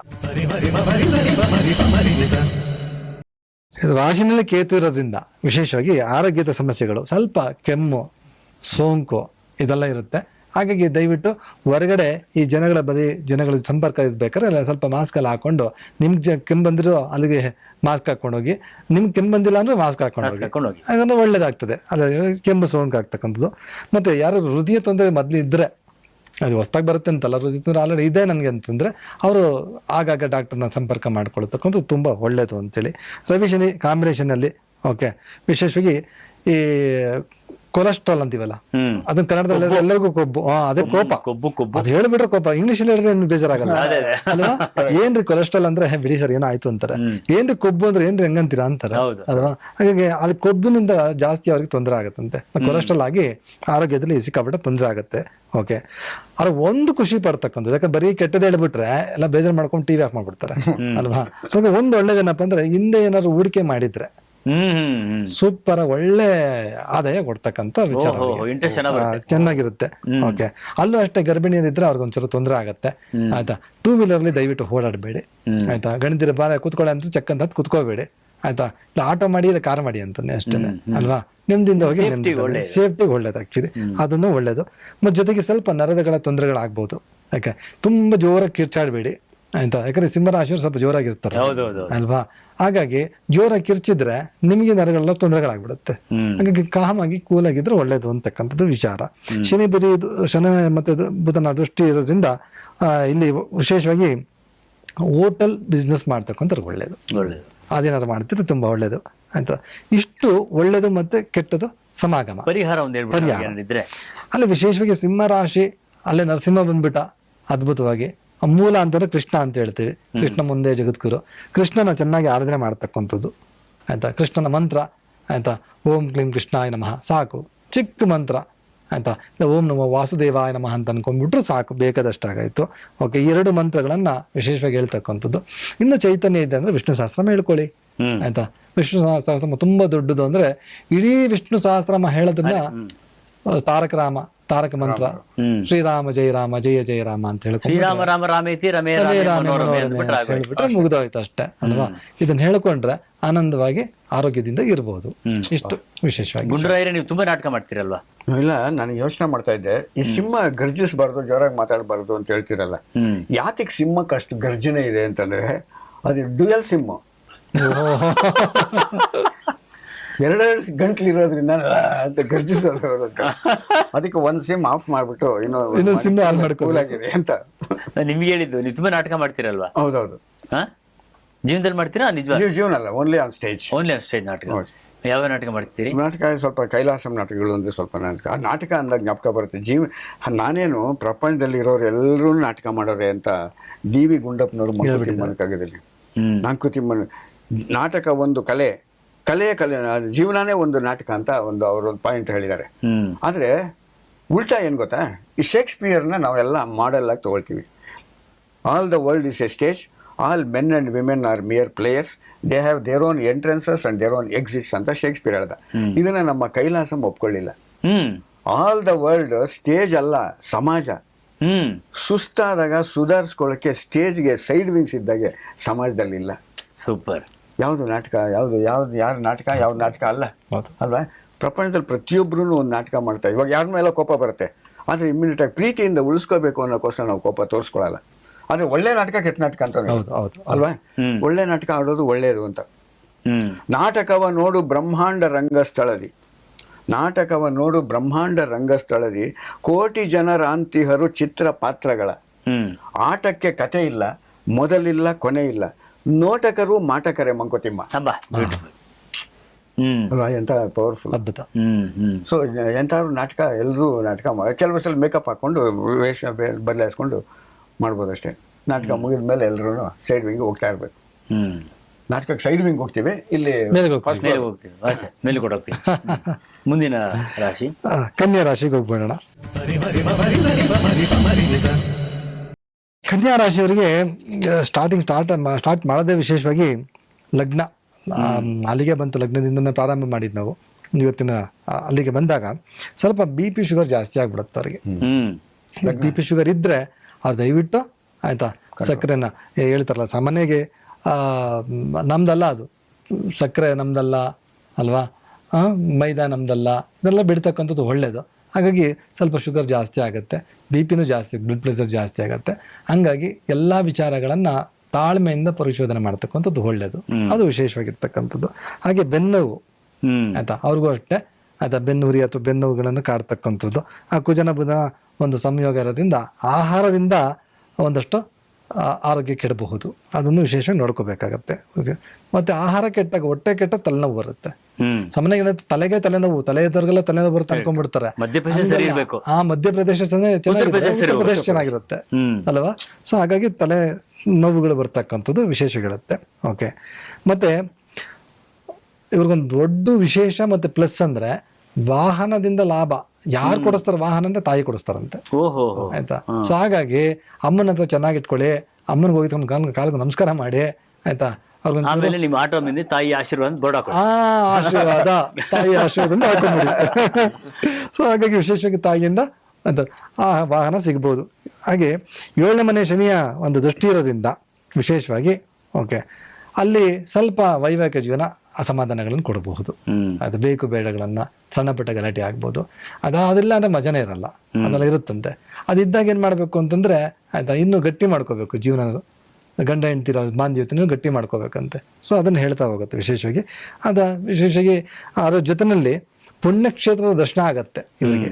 ರಾಶಿನಲ್ಲಿ ಕೇತು ಇರೋದ್ರಿಂದ ವಿಶೇಷವಾಗಿ ಆರೋಗ್ಯದ ಸಮಸ್ಯೆಗಳು ಸ್ವಲ್ಪ ಕೆಮ್ಮು ಸೋಂಕು ಇದೆಲ್ಲ ಇರುತ್ತೆ. ಹಾಗಾಗಿ ದಯವಿಟ್ಟು ಹೊರಗಡೆ ಈ ಜನಗಳ ಬದಿ ಜನಗಳ ಸಂಪರ್ಕ ಇರ್ಬೇಕಾದ್ರೆ ಅಲ್ಲ ಸ್ವಲ್ಪ ಮಾಸ್ಕ್ ಎಲ್ಲ ಹಾಕೊಂಡು ನಿಮ್ಗೆ ಜ- ಕೆಮ್ಮು ಬಂದಿರೋ ಅಲ್ಲಿಗೆ ಮಾಸ್ಕ್ ಹಾಕೊಂಡು ಹೋಗಿ ನಿಮ್ಗೆ ಕೆಮ್ಮು ಬಂದಿಲ್ಲ ಅಂದ್ರೆ ಮಾಸ್ಕ್ ಹಾಕೊಂಡು ಮಾಸ್ಕ್ ಹೋಗಿ. ಹಾಕೊಂಡು ಹೋಗಿ. ಹಾಗಂದ್ರೆ ಒಳ್ಳೇದಾಗ್ತದೆ. ಅಲ್ಲ ಕೆಮ್ಮು ಸೋಂಕು ಆಗ್ತಕ್ಕಂಥದ್ದು. ಮತ್ತೆ ಯಾರು ಹೃದಯ ತೊಂದರೆ ಮೊದಲು ಇದ್ದರೆ ಅದು ಹೊಸ್ದಾಗಿ ಬರುತ್ತೆ ಅಂತಲ್ಲ ಹೃದಯ ತೊಂದರೆ ಆಲ್ರೆಡಿ ಇದೆ ನನಗೆ ಅಂತಂದರೆ ಅವರು ಆಗಾಗ ಡಾಕ್ಟರ್ನ ಸಂಪರ್ಕ ಮಾಡ್ಕೊಳ್ತಕ್ಕಂಥದ್ದು ತುಂಬ ಒಳ್ಳೇದು ಅಂತೇಳಿ. ರವಿಶನಿ ಕಾಂಬಿನೇಷನಲ್ಲಿ ಓಕೆ ವಿಶೇಷವಾಗಿ ಈ ಕೊಲೆಸ್ಟ್ರಾಲ್ ಅಂತೀವಲ್ಲ? ಅದನ್ನ ಕನ್ನಡದಲ್ಲಿ ಎಲ್ಲರಿಗೂ ಕೊಬ್ಬು. ಅದೇ ಕೋಪ. ಕೊಬ್ಬು ಕೊಬ್ಬು. ಅದು ಹೇಳ್ಬಿಟ್ರೆ ಕೋಪ. ಇಂಗ್ಲಿಷ್ ಹೇಳಿದ್ರೆ ಏನು ಬೇಜಾರಾಗಲ್ಲ. ಅಲ್ವಾ? ಏನ್ರಿ ಕೊಲೆಸ್ಟ್ರಾಲ್ ಅಂದ್ರೆ? ಹೇ, ಬಿಡಿ ಸರ್ ಏನೋ ಆಯ್ತು ಅಂತಾರೆ. ಏನ್ರಿ ಕೊಬ್ಬು ಅಂದ್ರೆ ಏನ್ರಿ ಹೆಂಗಂತೀರಾ ಅಂತಾರೆ ಅಲ್ವಾ? ಹಾಗಾಗಿ ಅದು ಕೊಬ್ಬಿನಿಂದ ಜಾಸ್ತಿ ಅವ್ರಿಗೆ ತೊಂದರೆ ಆಗುತ್ತಂತೆ. ಕೊಲೆಸ್ಟ್ರಾಲ್ ಆಗಿ ಆರೋಗ್ಯದಲ್ಲಿ ಸಿಕ್ಕಾಪಟ್ಟೆ ತೊಂದರೆ ಆಗುತ್ತೆ. ಓಕೆ ಆದ್ರೆ ಒಂದು ಖುಷಿ ಪಡ್ತಕ್ಕಂಥದ್ದು ಯಾಕಂದ್ರೆ ಬರೀ ಕೆಟ್ಟದ್ದು ಹೇಳ್ಬಿಟ್ರೆ ಎಲ್ಲ ಬೇಜಾರು ಮಾಡ್ಕೊಂಡು ಟಿವಿ ಆಫ್ ಮಾಡ್ಬಿಡ್ತಾರೆ. ಅಲ್ವಾ? ಸೊ ಒಂದು ಒಳ್ಳೇದೇನಪ್ಪ ಅಂದ್ರೆ ಹಿಂದೆ ಏನಾದ್ರು ಹೂಡಿಕೆ ಮಾಡಿದ್ರೆ ಸೂಪರ್ ಒಳ್ಳೆ ಆದಾಯ ಕೊಡ್ತಕ್ಕಂತ ವಿಚಾರ ಚೆನ್ನಾಗಿರುತ್ತೆ. ಓಕೆ ಅಲ್ಲೂ ಅಷ್ಟೇ ಗರ್ಭಿಣಿಯರಿದ್ರೆ ಅವ್ರಿಗೆ ಒಂಚೂರು ತೊಂದರೆ ಆಗುತ್ತೆ. ಆಯ್ತಾ? ಟೂ ವೀಲರ್ ಅಲ್ಲಿ ದಯವಿಟ್ಟು ಓಡಾಡಬೇಡಿ. ಆಯ್ತಾ? ಗಣಿದಿರ ಬಾರ ಕೂತ್ಕೊಳ್ಳಿ ಅಂತ ಚೆಕ್ ಅಂತ ಕುತ್ಕೋಬೇಡಿ. ಆಯ್ತಾ? ಇಲ್ಲ ಆಟೋ ಮಾಡಿ ಇಲ್ಲ ಕಾರ್ ಮಾಡಿ ಅಂತಾನೆ ಅಷ್ಟೇ. ಅಲ್ವಾ? ನಿಮ್ದಿಂದ ಹೋಗಿ. ಸೇಫ್ಟಿ ಒಳ್ಳೇದು. ಆಕ್ಚುಲಿ ಅದನ್ನು ಒಳ್ಳೇದು. ಮತ್ತೆ ಜೊತೆಗೆ ಸ್ವಲ್ಪ ನರದಗಳ ತೊಂದರೆಗಳಾಗ್ಬೋದು. ಯಾಕೆ? ತುಂಬಾ ಜೋರಾಗಿ ಕಿರ್ಚಾಡಬೇಡಿ. ಆಯ್ತಾ? ಯಾಕಂದ್ರೆ ಸಿಂಹರಾಶಿಯವರು ಸ್ವಲ್ಪ ಜೋರಾಗಿರ್ತಾರೆ. ಅಲ್ವಾ? ಹಾಗಾಗಿ ಜೋರಾಗಿ ಕಿರ್ಚಿದ್ರೆ ನಿಮಗೆ ನರಗಳೆಲ್ಲ ತೊಂದರೆಗಳಾಗ್ಬಿಡುತ್ತೆ. ಹಾಗಾಗಿ ಕಾಮಾಗಿ ಕೂಲ್ ಆಗಿದ್ರೆ ಒಳ್ಳೇದು ಅಂತಕ್ಕಂಥದ್ದು ವಿಚಾರ. ಶನಿ ಬುಧಿ ಶನಿ ಮತ್ತೆ ಬುಧನ ದೃಷ್ಟಿ ಇರೋದ್ರಿಂದ ಆ, ಇಲ್ಲಿ ವಿಶೇಷವಾಗಿ ಹೋಟೆಲ್ ಬಿಸ್ನೆಸ್ ಮಾಡ್ತಕ್ಕಂಥದ್ದು ಒಳ್ಳೇದು. ಒಳ್ಳೇದು. ಅದೇನಾದ್ರು ಮಾಡ್ತಿದ್ರೆ ತುಂಬಾ ಒಳ್ಳೇದು. ಆಯ್ತಾ? ಇಷ್ಟು ಒಳ್ಳೇದು ಮತ್ತೆ ಕೆಟ್ಟದು ಸಮಾಗಮ. ಪರಿಹಾರ ಪರಿಹಾರ. ಅಲ್ಲಿ ವಿಶೇಷವಾಗಿ ಸಿಂಹ ರಾಶಿ ಅಲ್ಲೇ ನರಸಿಂಹ ಬಂದ್ಬಿಟ್ಟ ಅದ್ಭುತವಾಗಿ. ಮೂಲ ಅಂತಂದ್ರೆ ಕೃಷ್ಣ ಅಂತ ಹೇಳ್ತೀವಿ. ಕೃಷ್ಣ ಮುಂದೆ ಜಗದ್ಗುರು. ಕೃಷ್ಣನ ಚೆನ್ನಾಗಿ ಆರಾಧನೆ ಮಾಡ್ತಕ್ಕಂಥದ್ದು. ಆಯ್ತಾ? ಕೃಷ್ಣನ ಮಂತ್ರ ಆಯ್ತಾ? ಓಂ ಕ್ಲೀಂ ಕೃಷ್ಣಾಯ ನಮಃ. ಸಾಕು. ಚಿಕ್ಕ ಮಂತ್ರ ಆಯ್ತಾ? ಓಂ ನಮೋ ವಾಸುದೇವಾಯ ನಮಃ ಅಂತ ಅನ್ಕೊಂಡ್ಬಿಟ್ರು ಸಾಕು ಬೇಕಾದಷ್ಟಾಗಾಯ್ತು. ಓಕೆ ಎರಡು ಮಂತ್ರಗಳನ್ನ ವಿಶೇಷವಾಗಿ ಹೇಳ್ತಕ್ಕಂಥದ್ದು. ಇನ್ನು ಚೈತನ್ಯ ಇದೆ ಅಂದ್ರೆ ವಿಷ್ಣು ಸಹಸ್ರಮ ಹೇಳ್ಕೊಳ್ಳಿ. ಆಯ್ತಾ? ವಿಷ್ಣು ಸಹಸ್ರಮ ತುಂಬಾ ದೊಡ್ಡದು ಅಂದ್ರೆ ಇಡೀ ವಿಷ್ಣು ಸಹಸ್ರಮ ಹೇಳೋದನ್ನ ತಾರಕ ರಾಮ ತಾರಕ ಮಂತ್ರ. ಶ್ರೀರಾಮ ಜಯ ರಾಮ ಜಯ ಜಯ ರಾಮ ಅಂತ ಹೇಳ್ಕೊಂಡ್ರೆ ಶ್ರೀರಾಮ ರಾಮ ರಾಮೇತಿ ರಮೇ ರಾಮ. ಹೇಳ್ಬಿಟ್ರೆ ಮುಗ್ದೋಯ್ತು ಅಷ್ಟೇ ಅಲ್ವಾ? ಇದನ್ನ ಹೇಳ್ಕೊಂಡ್ರೆ ಆನಂದವಾಗಿ ಆರೋಗ್ಯದಿಂದ ಇರಬಹುದು ಇಷ್ಟು ವಿಶೇಷವಾಗಿ ಗುಂಡ್ರಾಯರೇ ನೀವು ತುಂಬಾ ನಾಟಕ ಮಾಡ್ತೀರಲ್ವಾ? ಇಲ್ಲ ನಾನು ಯೋಚನೆ ಮಾಡ್ತಾ ಇದ್ದೆ. ಈ ಸಿಂಹ ಗರ್ಜಿಸಬಾರ್ದು ಜೋರಾಗಿ ಮಾತಾಡಬಾರ್ದು ಅಂತ ಹೇಳ್ತಿರಲ್ಲ. ಯಾತಿಗೆ ಸಿಂಹಕ್ಕೆ ಅಷ್ಟು ಗರ್ಜನೆ ಇದೆ ಅಂತಂದ್ರೆ ಅದು ಡ್ಯುಯಲ್ ಸಿಂಹ. ಎರಡೆರಡು ಗಂಟ್ಲು ಇರೋದ್ರಿಂದ ಅಂತ ಗರ್ಜಿಸೋದು ಅದಕ್ಕೆ ಒಂದ್ ಸಿಮ್ ಆಫ್ ಮಾಡ್ಬಿಟ್ಟು ಇನ್ನೊಂದ್ ಇನ್ನೊಂದು ಸಿಮ್ ಆನ್ ಮಾಡ್ಕೊ. ಆಗಿದೆ ಅಂತ. ನಾನು ನಿಮ್ಗೆ ಹೇಳಿದ್ದು ನೀವು ತುಂಬಾ ನಾಟಕ ಮಾಡ್ತೀರಲ್ವಾ? ಹೌದೌದು. ಹಾ? ಜೀವನದಲ್ಲಿ ಮಾಡ್ತೀರಾ? ನಿಜ ಜೀವ ಜೀವನ ಅಲ್ಲ only on stage only on stage ನಾಟಕ. ಯಾವ ನಾಟಕ ಮಾಡ್ತೀರಿ ನಾಟಕ ಸ್ವಲ್ಪ ಕೈಲಾಸಂ ನಾಟಕಗಳು ಅಂದ್ರೆ ಸ್ವಲ್ಪ ನಾಟಕ. ಆ ನಾಟಕ ಅಂದಾಗ ಜ್ಞಾಪಕ ಬರುತ್ತೆ. ಜೀವ ನಾನೇನು ಪ್ರಪಂಚದಲ್ಲಿ ಇರೋರು ಎಲ್ಲರೂ ನಾಟಕ ಮಾಡೋರೆ ಅಂತ ಡಿ ವಿ ಗುಂಡಪ್ಪನವರು ಮಕ್ಕಳು ಕಾಗದಲ್ಲಿ ನಾಲ್ಕು ಮಂಕುತಿಮ್ಮನ ನಾಟಕ ಒಂದು ಕಲೆ. ಕಲೆ ಕಲೆ ಜೀವನನೇ ಒಂದು ನಾಟಕ ಅಂತ ಒಂದು ಅವರು ಒಂದು ಪಾಯಿಂಟ್ ಹೇಳಿದ್ದಾರೆ. ಆದರೆ ಉಲ್ಟಾ ಏನು ಗೊತ್ತಾ? ಈ ಶೇಕ್ಸ್ಪಿಯರ್ನ ನಾವೆಲ್ಲ ಮಾಡೆಲ್ಲಾಗಿ ತೊಗೊಳ್ತೀವಿ. All the world is a stage all men and women are mere players they have their own entrances and their own exits ಅಂತ ಶೇಕ್ಸ್ಪಿಯರ್ ಹೇಳ್ದ. ಇದನ್ನು ನಮ್ಮ ಕೈಲಾಸಂ ಒಪ್ಕೊಳ್ಳಿಲ್ಲ. ಹ್ಮ್. ಆಲ್ ದ ವರ್ಲ್ಡ್ ಸ್ಟೇಜ್ ಅಲ್ಲ ಸಮಾಜ. ಹ್ಞೂ ಸುಸ್ತಾದಾಗ ಸುಧಾರಿಸ್ಕೊಳ್ಳೋಕ್ಕೆ ಸ್ಟೇಜ್ಗೆ ಸೈಡ್ ವಿಂಗ್ಸ್ ಇದ್ದಾಗೆ ಸಮಾಜದಲ್ಲಿ ಇಲ್ಲ ಸೂಪರ್. ಯಾವುದು ನಾಟಕ ಯಾವುದು ಯಾವ್ದು ಯಾರು ನಾಟಕ ಯಾವ್ದು ನಾಟಕ ಅಲ್ಲ. ಹೌದು. ಅಲ್ವಾ? ಪ್ರಪಂಚದಲ್ಲಿ ಪ್ರತಿಯೊಬ್ಬರೂ ಒಂದು ನಾಟಕ ಮಾಡ್ತಾರೆ ಇವಾಗ ಯಾರ ಮೇಲೆ ಕೋಪ ಬರುತ್ತೆ. ಆದರೆ ಇಮ್ಮಿಡಿಯೇಟ್ ಆಗಿ ಪ್ರೀತಿಯಿಂದ ಉಳಿಸ್ಕೋಬೇಕು ಅನ್ನೋಕ್ಕೋಸ್ಕರ ನಾವು ಕೋಪ ತೋರಿಸ್ಕೊಳ್ಳಲ್ಲ ಆದರೆ ಒಳ್ಳೆ ನಾಟಕ ಕೆಟ್ಟ ನಾಟಕ ಅಂತ ಹೌದು ಹೌದು ಅಲ್ವಾ? ಒಳ್ಳೆ ನಾಟಕ ಆಡೋದು ಒಳ್ಳೆಯದು ಅಂತ. ನಾಟಕವ ನೋಡು ಬ್ರಹ್ಮಾಂಡ ರಂಗಸ್ಥಳದಿ. ನಾಟಕವ ನೋಡು ಬ್ರಹ್ಮಾಂಡ ರಂಗಸ್ಥಳದಿ. ಕೋಟಿ ಜನರ ಅಂತಿಹರು ಚಿತ್ರ ಪಾತ್ರಗಳ. ಆಟಕ್ಕೆ ಕತೆ ಇಲ್ಲ ಮೊದಲಿಲ್ಲ ಕೊನೆ ಇಲ್ಲ. ನೋಟಕರು ಮಾಟಕರೇ ಮಂಕುತಿಮ್ಮ ಹಬ್ಬ ಬ್ಯೂಟಿಫುಲ್ ಅಲ್ವಾ ಎಂಥ ಪವರ್ಫುಲ್ ಅದ್ಭುತ ಹ್ಮ್ ಹ್ಮ್ ಸೊ ಎಂಥವ್ರು ನಾಟಕ ಎಲ್ಲರೂ ನಾಟಕ ಕೆಲವು ಸಲ ಮೇಕಪ್ ಹಾಕ್ಕೊಂಡು ವೇಷ ಬದಲಾಯಿಸ್ಕೊಂಡು ಮಾಡ್ಬೋದು ಅಷ್ಟೇ ನಾಟಕ ಮುಗಿದ ಮೇಲೆ ಎಲ್ಲರೂ ಸೈಡ್ ವಿಂಗ್ ಹೋಗ್ತಾ ಇರಬೇಕು ಹ್ಮ್ ನಾಟಕಕ್ಕೆ ಸೈಡ್ ವಿಂಗ್ ಹೋಗ್ತೀವಿ ಇಲ್ಲಿ ಮೇಲೆ ಹೋಗ್ತೀವಿ. first ಮೇಲೆ ಹೋಗ್ತೀವಿ ಅಷ್ಟೇ ಮೇಲೆ ಕೊಟ್ಟೋಗ್ತೀವಿ ಮುಂದಿನ ರಾಶಿ ಕನ್ಯಾ ರಾಶಿಗೆ ಹೋಗ್ಬೇಡೋಣ ಕನ್ಯಾ ರಾಶಿಯವರಿಗೆ ಸ್ಟಾರ್ಟಿಂಗ್ ಸ್ಟಾರ್ಟ್ ಸ್ಟಾರ್ಟ್ ಮಾಡೋದೇ ವಿಶೇಷವಾಗಿ ಲಗ್ನ ಆ, ಅಲ್ಲಿಗೆ ಬಂತು ಲಗ್ನದಿಂದನೇ ಪ್ರಾರಂಭ ಮಾಡಿದ್ದು ನಾವು ಇವತ್ತಿನ ಅಲ್ಲಿಗೆ ಬಂದಾಗ ಸ್ವಲ್ಪ ಬಿ ಪಿ ಶುಗರ್ ಜಾಸ್ತಿ ಆಗ್ಬಿಡುತ್ತೆ ಅವರಿಗೆ. ಹ್ಮ್. ಬಿ ಪಿ ಶುಗರ್ ಇದ್ದರೆ ಅದು ದಯವಿಟ್ಟು ಆಯಿತಾ ಸಕ್ಕರೆನ ಏ- ಹೇಳ್ತಾರಲ್ಲ ಸಾಮಾನ್ಯಗೆ ನಮ್ದಲ್ಲ ಅದು. ಸಕ್ಕರೆ ನಮ್ದಲ್ಲ ಅಲ್ವಾ? ಮೈದಾ ನಮ್ದಲ್ಲ ಇದೆಲ್ಲ ಬಿಡ್ತಕ್ಕಂಥದ್ದು ಒಳ್ಳೆಯದು ಹಾಗಾಗಿ ಸ್ವಲ್ಪ ಶುಗರ್ ಜಾಸ್ತಿ ಆಗುತ್ತೆ ಬಿ ಪಿನೂ ಜಾಸ್ತಿ ಬ್ಲಡ್ ಪ್ರೆಷರ್ ಜಾಸ್ತಿ ಆಗುತ್ತೆ. ಹಂಗಾಗಿ ಎಲ್ಲ ವಿಚಾರಗಳನ್ನು ತಾಳ್ಮೆಯಿಂದ ಪರಿಶೋಧನೆ ಮಾಡ್ತಕ್ಕಂಥದ್ದು ಒಳ್ಳೆಯದು ಅದು ವಿಶೇಷವಾಗಿರ್ತಕ್ಕಂಥದ್ದು. ಹಾಗೆ ಬೆನ್ನೋವು ಆಯ್ತಾ? ಅವ್ರಿಗೂ ಅಷ್ಟೇ. ಆಯ್ತಾ? ಬೆನ್ನುರಿ ಅಥವಾ ಬೆನ್ನುಗಳನ್ನು ಕಾಡ್ತಕ್ಕಂಥದ್ದು. ಆ ಕುಜನ ಬುಧನ ಒಂದು ಸಂಯೋಗ ಇರೋದ್ರಿಂದ ಆಹಾರದಿಂದ ಒಂದಷ್ಟು ಆರೋಗ್ಯ ಕೆಡಬಹುದು. ಅದನ್ನು ವಿಶೇಷವಾಗಿ ನೋಡ್ಕೋಬೇಕಾಗತ್ತೆ. ಓಕೆ? ಮತ್ತೆ ಆಹಾರ ಕೆಟ್ಟಾಗ ಹೊಟ್ಟೆ ಕೆಟ್ಟ ತಲೆನೋವು ಬರುತ್ತೆ. ಹ್ಮ್. ಸಾಮಾನ್ಯವಾಗಿ ತಲೆಗೆ ತಲೆನೋವು ತಲೆ ಎದುರುಗಲ್ಲ ತಲೆನೋವು ಬರುತ್ತೆ ಅನ್ಕೊಂಡ್ಬಿಡ್ತಾರೆ. ಆ ಮಧ್ಯಪ್ರದೇಶ. ಪ್ರದೇಶ ಚೆನ್ನಾಗಿರುತ್ತೆ. ಅಲ್ವಾ? ಸೊ ಹಾಗಾಗಿ ತಲೆ ನೋವುಗಳು ಬರ್ತಕ್ಕಂಥದ್ದು ವಿಶೇಷಗಳಿರುತ್ತೆ. ಓಕೆ ಮತ್ತೆ ಇವ್ರಿಗೊಂದು ದೊಡ್ಡ ವಿಶೇಷ ಮತ್ತೆ ಪ್ಲಸ್ ಅಂದ್ರೆ ವಾಹನದಿಂದ ಲಾಭ. ಯಾರು ಕೊಡಿಸ್ತಾರ ವಾಹನ ಅಂದ್ರೆ ತಾಯಿ ಕೊಡಿಸ್ತಾರಂತೆ. ಆಯ್ತಾ? ಸೊ ಹಾಗಾಗಿ ಅಮ್ಮನ ಹತ್ರ ಚೆನ್ನಾಗಿ ಇಟ್ಕೊಳ್ಳಿ ಅಮ್ಮನಿಗೆ ಹೋಗಿ ತಗೊಂಡು ಕಾಲಿಗೆ ನಮಸ್ಕಾರ ಮಾಡಿ. ಆಯ್ತಾ? ಆಮೇಲೆ ನಿಮ್ಮ ಆಟೋ ತಾಯಿ ಆಶೀರ್ವಾದ ಬೋರ್ಡ್ ಹಾಕೋ ಆಶೀರ್ವಾದ. ತಾಯಿ ಆಶೀರ್ವಾದ ಹಾಕೊಂಡ್ಬಿಡಿ ಸೊ ಹಾಗಾಗಿ ವಿಶೇಷವಾಗಿ ತಾಯಿಯಿಂದ ಅಂತ. ಆ ವಾಹನ ಸಿಗ್ಬೋದು. ಹಾಗೆ ಏಳನೇ ಮನೆ ಶನಿಯ ಒಂದು ದೃಷ್ಟಿ ಇರೋದ್ರಿಂದ ವಿಶೇಷವಾಗಿ ಓಕೆ ಅಲ್ಲಿ ಸ್ವಲ್ಪ ವೈವಾಹಿಕ ಜೀವನ ಅಸಮಾಧಾನಗಳನ್ನು ಕೊಡಬಹುದು. ಅದು ಬೇಕು ಬೇಡಗಳನ್ನ ಸಣ್ಣ ಪುಟ್ಟ ಗಲಾಟೆ ಆಗ್ಬೋದು. ಅದ ಅದಿಲ್ಲ ಅಂದ್ರೆ ಮಜಾನೇ ಇರಲ್ಲ. ಅದೆಲ್ಲ ಇರುತ್ತಂತೆ. ಅದಿದ್ದಾಗ ಏನ್ ಮಾಡ್ಬೇಕು ಅಂತಂದ್ರೆ ಆಯ್ತಾ ಇನ್ನೂ ಗಟ್ಟಿ ಮಾಡ್ಕೋಬೇಕು ಜೀವನ ಗಂಡ ಹೆಂಡ್ತಿರ ಬಾಂಧವ್ಯತೆನೂ ಗಟ್ಟಿ ಮಾಡ್ಕೋಬೇಕಂತೆ. ಸೊ ಅದನ್ನು ಹೇಳ್ತಾ ಹೋಗುತ್ತೆ ವಿಶೇಷವಾಗಿ. ಅದ ವಿಶೇಷವಾಗಿ ಅದರ ಜೊತೆನಲ್ಲಿ ಪುಣ್ಯಕ್ಷೇತ್ರದ ದರ್ಶನ ಆಗತ್ತೆ ಇವರಿಗೆ.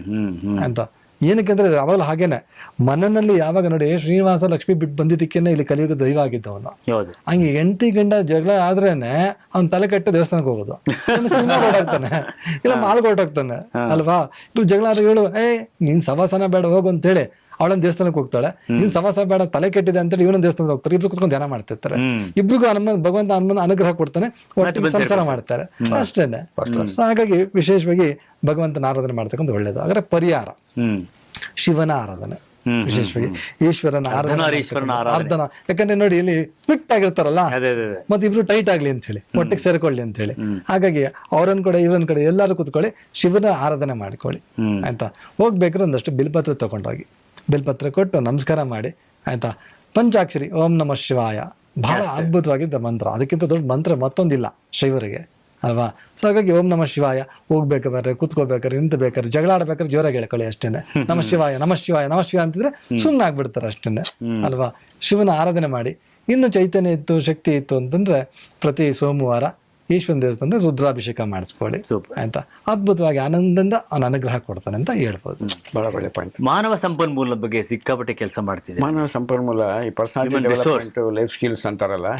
ಅಂತ. ಏನಕ್ಕೆ ಅಂದ್ರೆ ಅವಾಗಲೂ ಹಾಗೇನೆ ಮನನಲ್ಲಿ ಯಾವಾಗ ನೋಡಿ ಶ್ರೀನಿವಾಸ ಲಕ್ಷ್ಮಿ ಬಿಟ್ಟು ಬಂದಿದ್ದಕ್ಕೇನೆ ಇಲ್ಲಿ ಕಲಿಯುಗ ದೈವ ಆಗಿದ್ದವನು ಹಂಗೆ ಎಂಟಿ ಗಂಡ ಜಗಳ ಆದ್ರೇನೆ ಅವ್ನ ತಲೆ ಕೆಟ್ಟ ದೇವಸ್ಥಾನಕ್ಕೆ ಹೋಗೋದು. ಸಿನಿಮಾ ಹೊರಟಾಗ್ತಾನೆ. ಇಲ್ಲ ಮಾಲ್ಗೆ ಹೊರಟಾಗ್ತಾನೆ. ಅಲ್ವಾ? ಇಲ್ಲಿ ಜಗಳ ಆದ್ರೆ ಹೇಳು ಏ ನೀನ್ ಸವಾಸನ ಬೇಡ ಹೋಗು ಅಂತೇಳಿ ಅವಳನ್ನ ದೇವಸ್ಥಾನಕ್ಕೆ ಹೋಗ್ತಾಳೆ. ಇನ್ ಸವಾಸ ಬೇಡ ತಲೆ ಕೆಟ್ಟಿದೆ ಅಂತೇಳಿ ಇವನೊಂದು ದೇವಸ್ಥಾನಕ್ಕೆ ಹೋಗ್ತಾರೆ. ಇಬ್ರು ಕುತ್ಕೊಂಡು ಧ್ಯಾನ ಮಾಡ್ತಿರ್ತಾರೆ. ಇಬ್ರಿಗೂ ಹನುಮ ಭಗವಂತ ಹನುಮಂತ ಅನುಗ್ರಹ ಕೊಡ್ತಾನೆ. ಒಟ್ಟಿಗೆ ಸಂಸಾರ ಮಾಡ್ತಾರೆ. ಅಷ್ಟೇನೆ. ಹಾಗಾಗಿ ವಿಶೇಷವಾಗಿ ಭಗವಂತನ ಆರಾಧನೆ ಮಾಡ್ತಕ್ಕಂಥ ಒಳ್ಳೇದು. ಆದ್ರೆ ಪರಿಹಾರ. ಶಿವನ ಆರಾಧನೆ. ವಿಶೇಷವಾಗಿ ಈಶ್ವರನ ಆರಾಧನೆ. ಯಾಕಂದ್ರೆ ನೋಡಿ ಇಲ್ಲಿ ಸ್ಪಿಟ್ ಆಗಿರ್ತಾರಲ್ಲ. ಮತ್ತೆ ಇಬ್ರು ಟೈಟ್ ಆಗ್ಲಿ ಅಂತ ಹೇಳಿ ಒಟ್ಟಿಗೆ ಸೇರ್ಕೊಳ್ಳಿ ಅಂತ ಹೇಳಿ ಹಾಗಾಗಿ ಅವ್ರನ್ ಕಡೆ ಇವ್ರನ್ ಕಡೆ ಎಲ್ಲರೂ ಕೂತ್ಕೊಳ್ಳಿ ಶಿವನ ಆರಾಧನೆ ಮಾಡ್ಕೊಳ್ಳಿ. ಅಂತ ಆಯ್ತಾ? ಹೋಗ್ಬೇಕಾದ್ರೆ ಒಂದಷ್ಟು ಬಿಲ್ಪತ್ರ ತಗೊಂಡೋಗಿ. ಬಿಲ್ಪತ್ರ ಕೊಟ್ಟು ನಮಸ್ಕಾರ ಮಾಡಿ ಆಯ್ತಾ? ಪಂಚಾಕ್ಷರಿ ಓಂ ನಮ ಶಿವಾಯ. ಬಹಳ ಅದ್ಭುತವಾಗಿದ್ದ ಮಂತ್ರ. ಅದಕ್ಕಿಂತ ದೊಡ್ಡ ಮಂತ್ರ ಮತ್ತೊಂದಿಲ್ಲ ಶೈವರಿಗೆ ಅಲ್ವಾ? ಸೊ ಹಾಗಾಗಿ ಓಂ ನಮ ಶಿವಾಯ. ಹೋಗ್ಬೇಕಾದ್ರೆ ಕೂತ್ಕೋಬೇಕಾದ್ರೆ ನಿಂತ ಬೇಕಾದ್ರೆ ಜಗಳ ಆಡ್ಬೇಕಾದ್ರೆ ಜೋರಾಗಿ ಹೇಳ್ಕೊಳ್ಳಿ ಅಷ್ಟೇನೆ. ನಮ ಶಿವಾಯ ನಮ ಶಿವಾಯ ನಮ ಶಿವ ಅಂತಿದ್ರೆ ಸುಮ್ಮನೆ ಆಗ್ಬಿಡ್ತಾರೆ ಅಷ್ಟೇನೆ ಅಲ್ವಾ? ಶಿವನ ಆರಾಧನೆ ಮಾಡಿ. ಇನ್ನು ಚೈತನ್ಯ ಇತ್ತು ಶಕ್ತಿ ಇತ್ತು ಅಂತಂದ್ರೆ ಪ್ರತಿ ಸೋಮವಾರ ಈಶ್ವರನ ದೇವಸ್ಥಾನ ರುದ್ರಾಭಿಷೇಕ ಮಾಡಿಸ್ಕೊಳ್ಳಿ ಸೂಪರ್ ಆಯ್ತಾ? ಅದ್ಭುತವಾಗಿ ಆನಂದದಿಂದ ಅವನ ಅನುಗ್ರಹ ಕೊಡ್ತಾನೆ ಅಂತ ಹೇಳ್ಬೋದು. ಬಹಳ ಒಳ್ಳೆ ಪಾಯಿಂಟ್ ಮಾನವ ಸಂಪನ್ಮೂಲ ಬಗ್ಗೆ ಸಿಕ್ಕಾಪಟ್ಟೆ ಕೆಲಸ ಮಾಡ್ತಿದೆ ಮಾನವ ಸಂಪನ್ಮೂಲ ಈ ಪರ್ಸನಾಲಿಟಿ ಡೆವಲಪ್ಮೆಂಟ್ ಲೈಫ್ ಸ್ಕಿಲ್ಸ್ ಅಂತಾರಲ್ಲ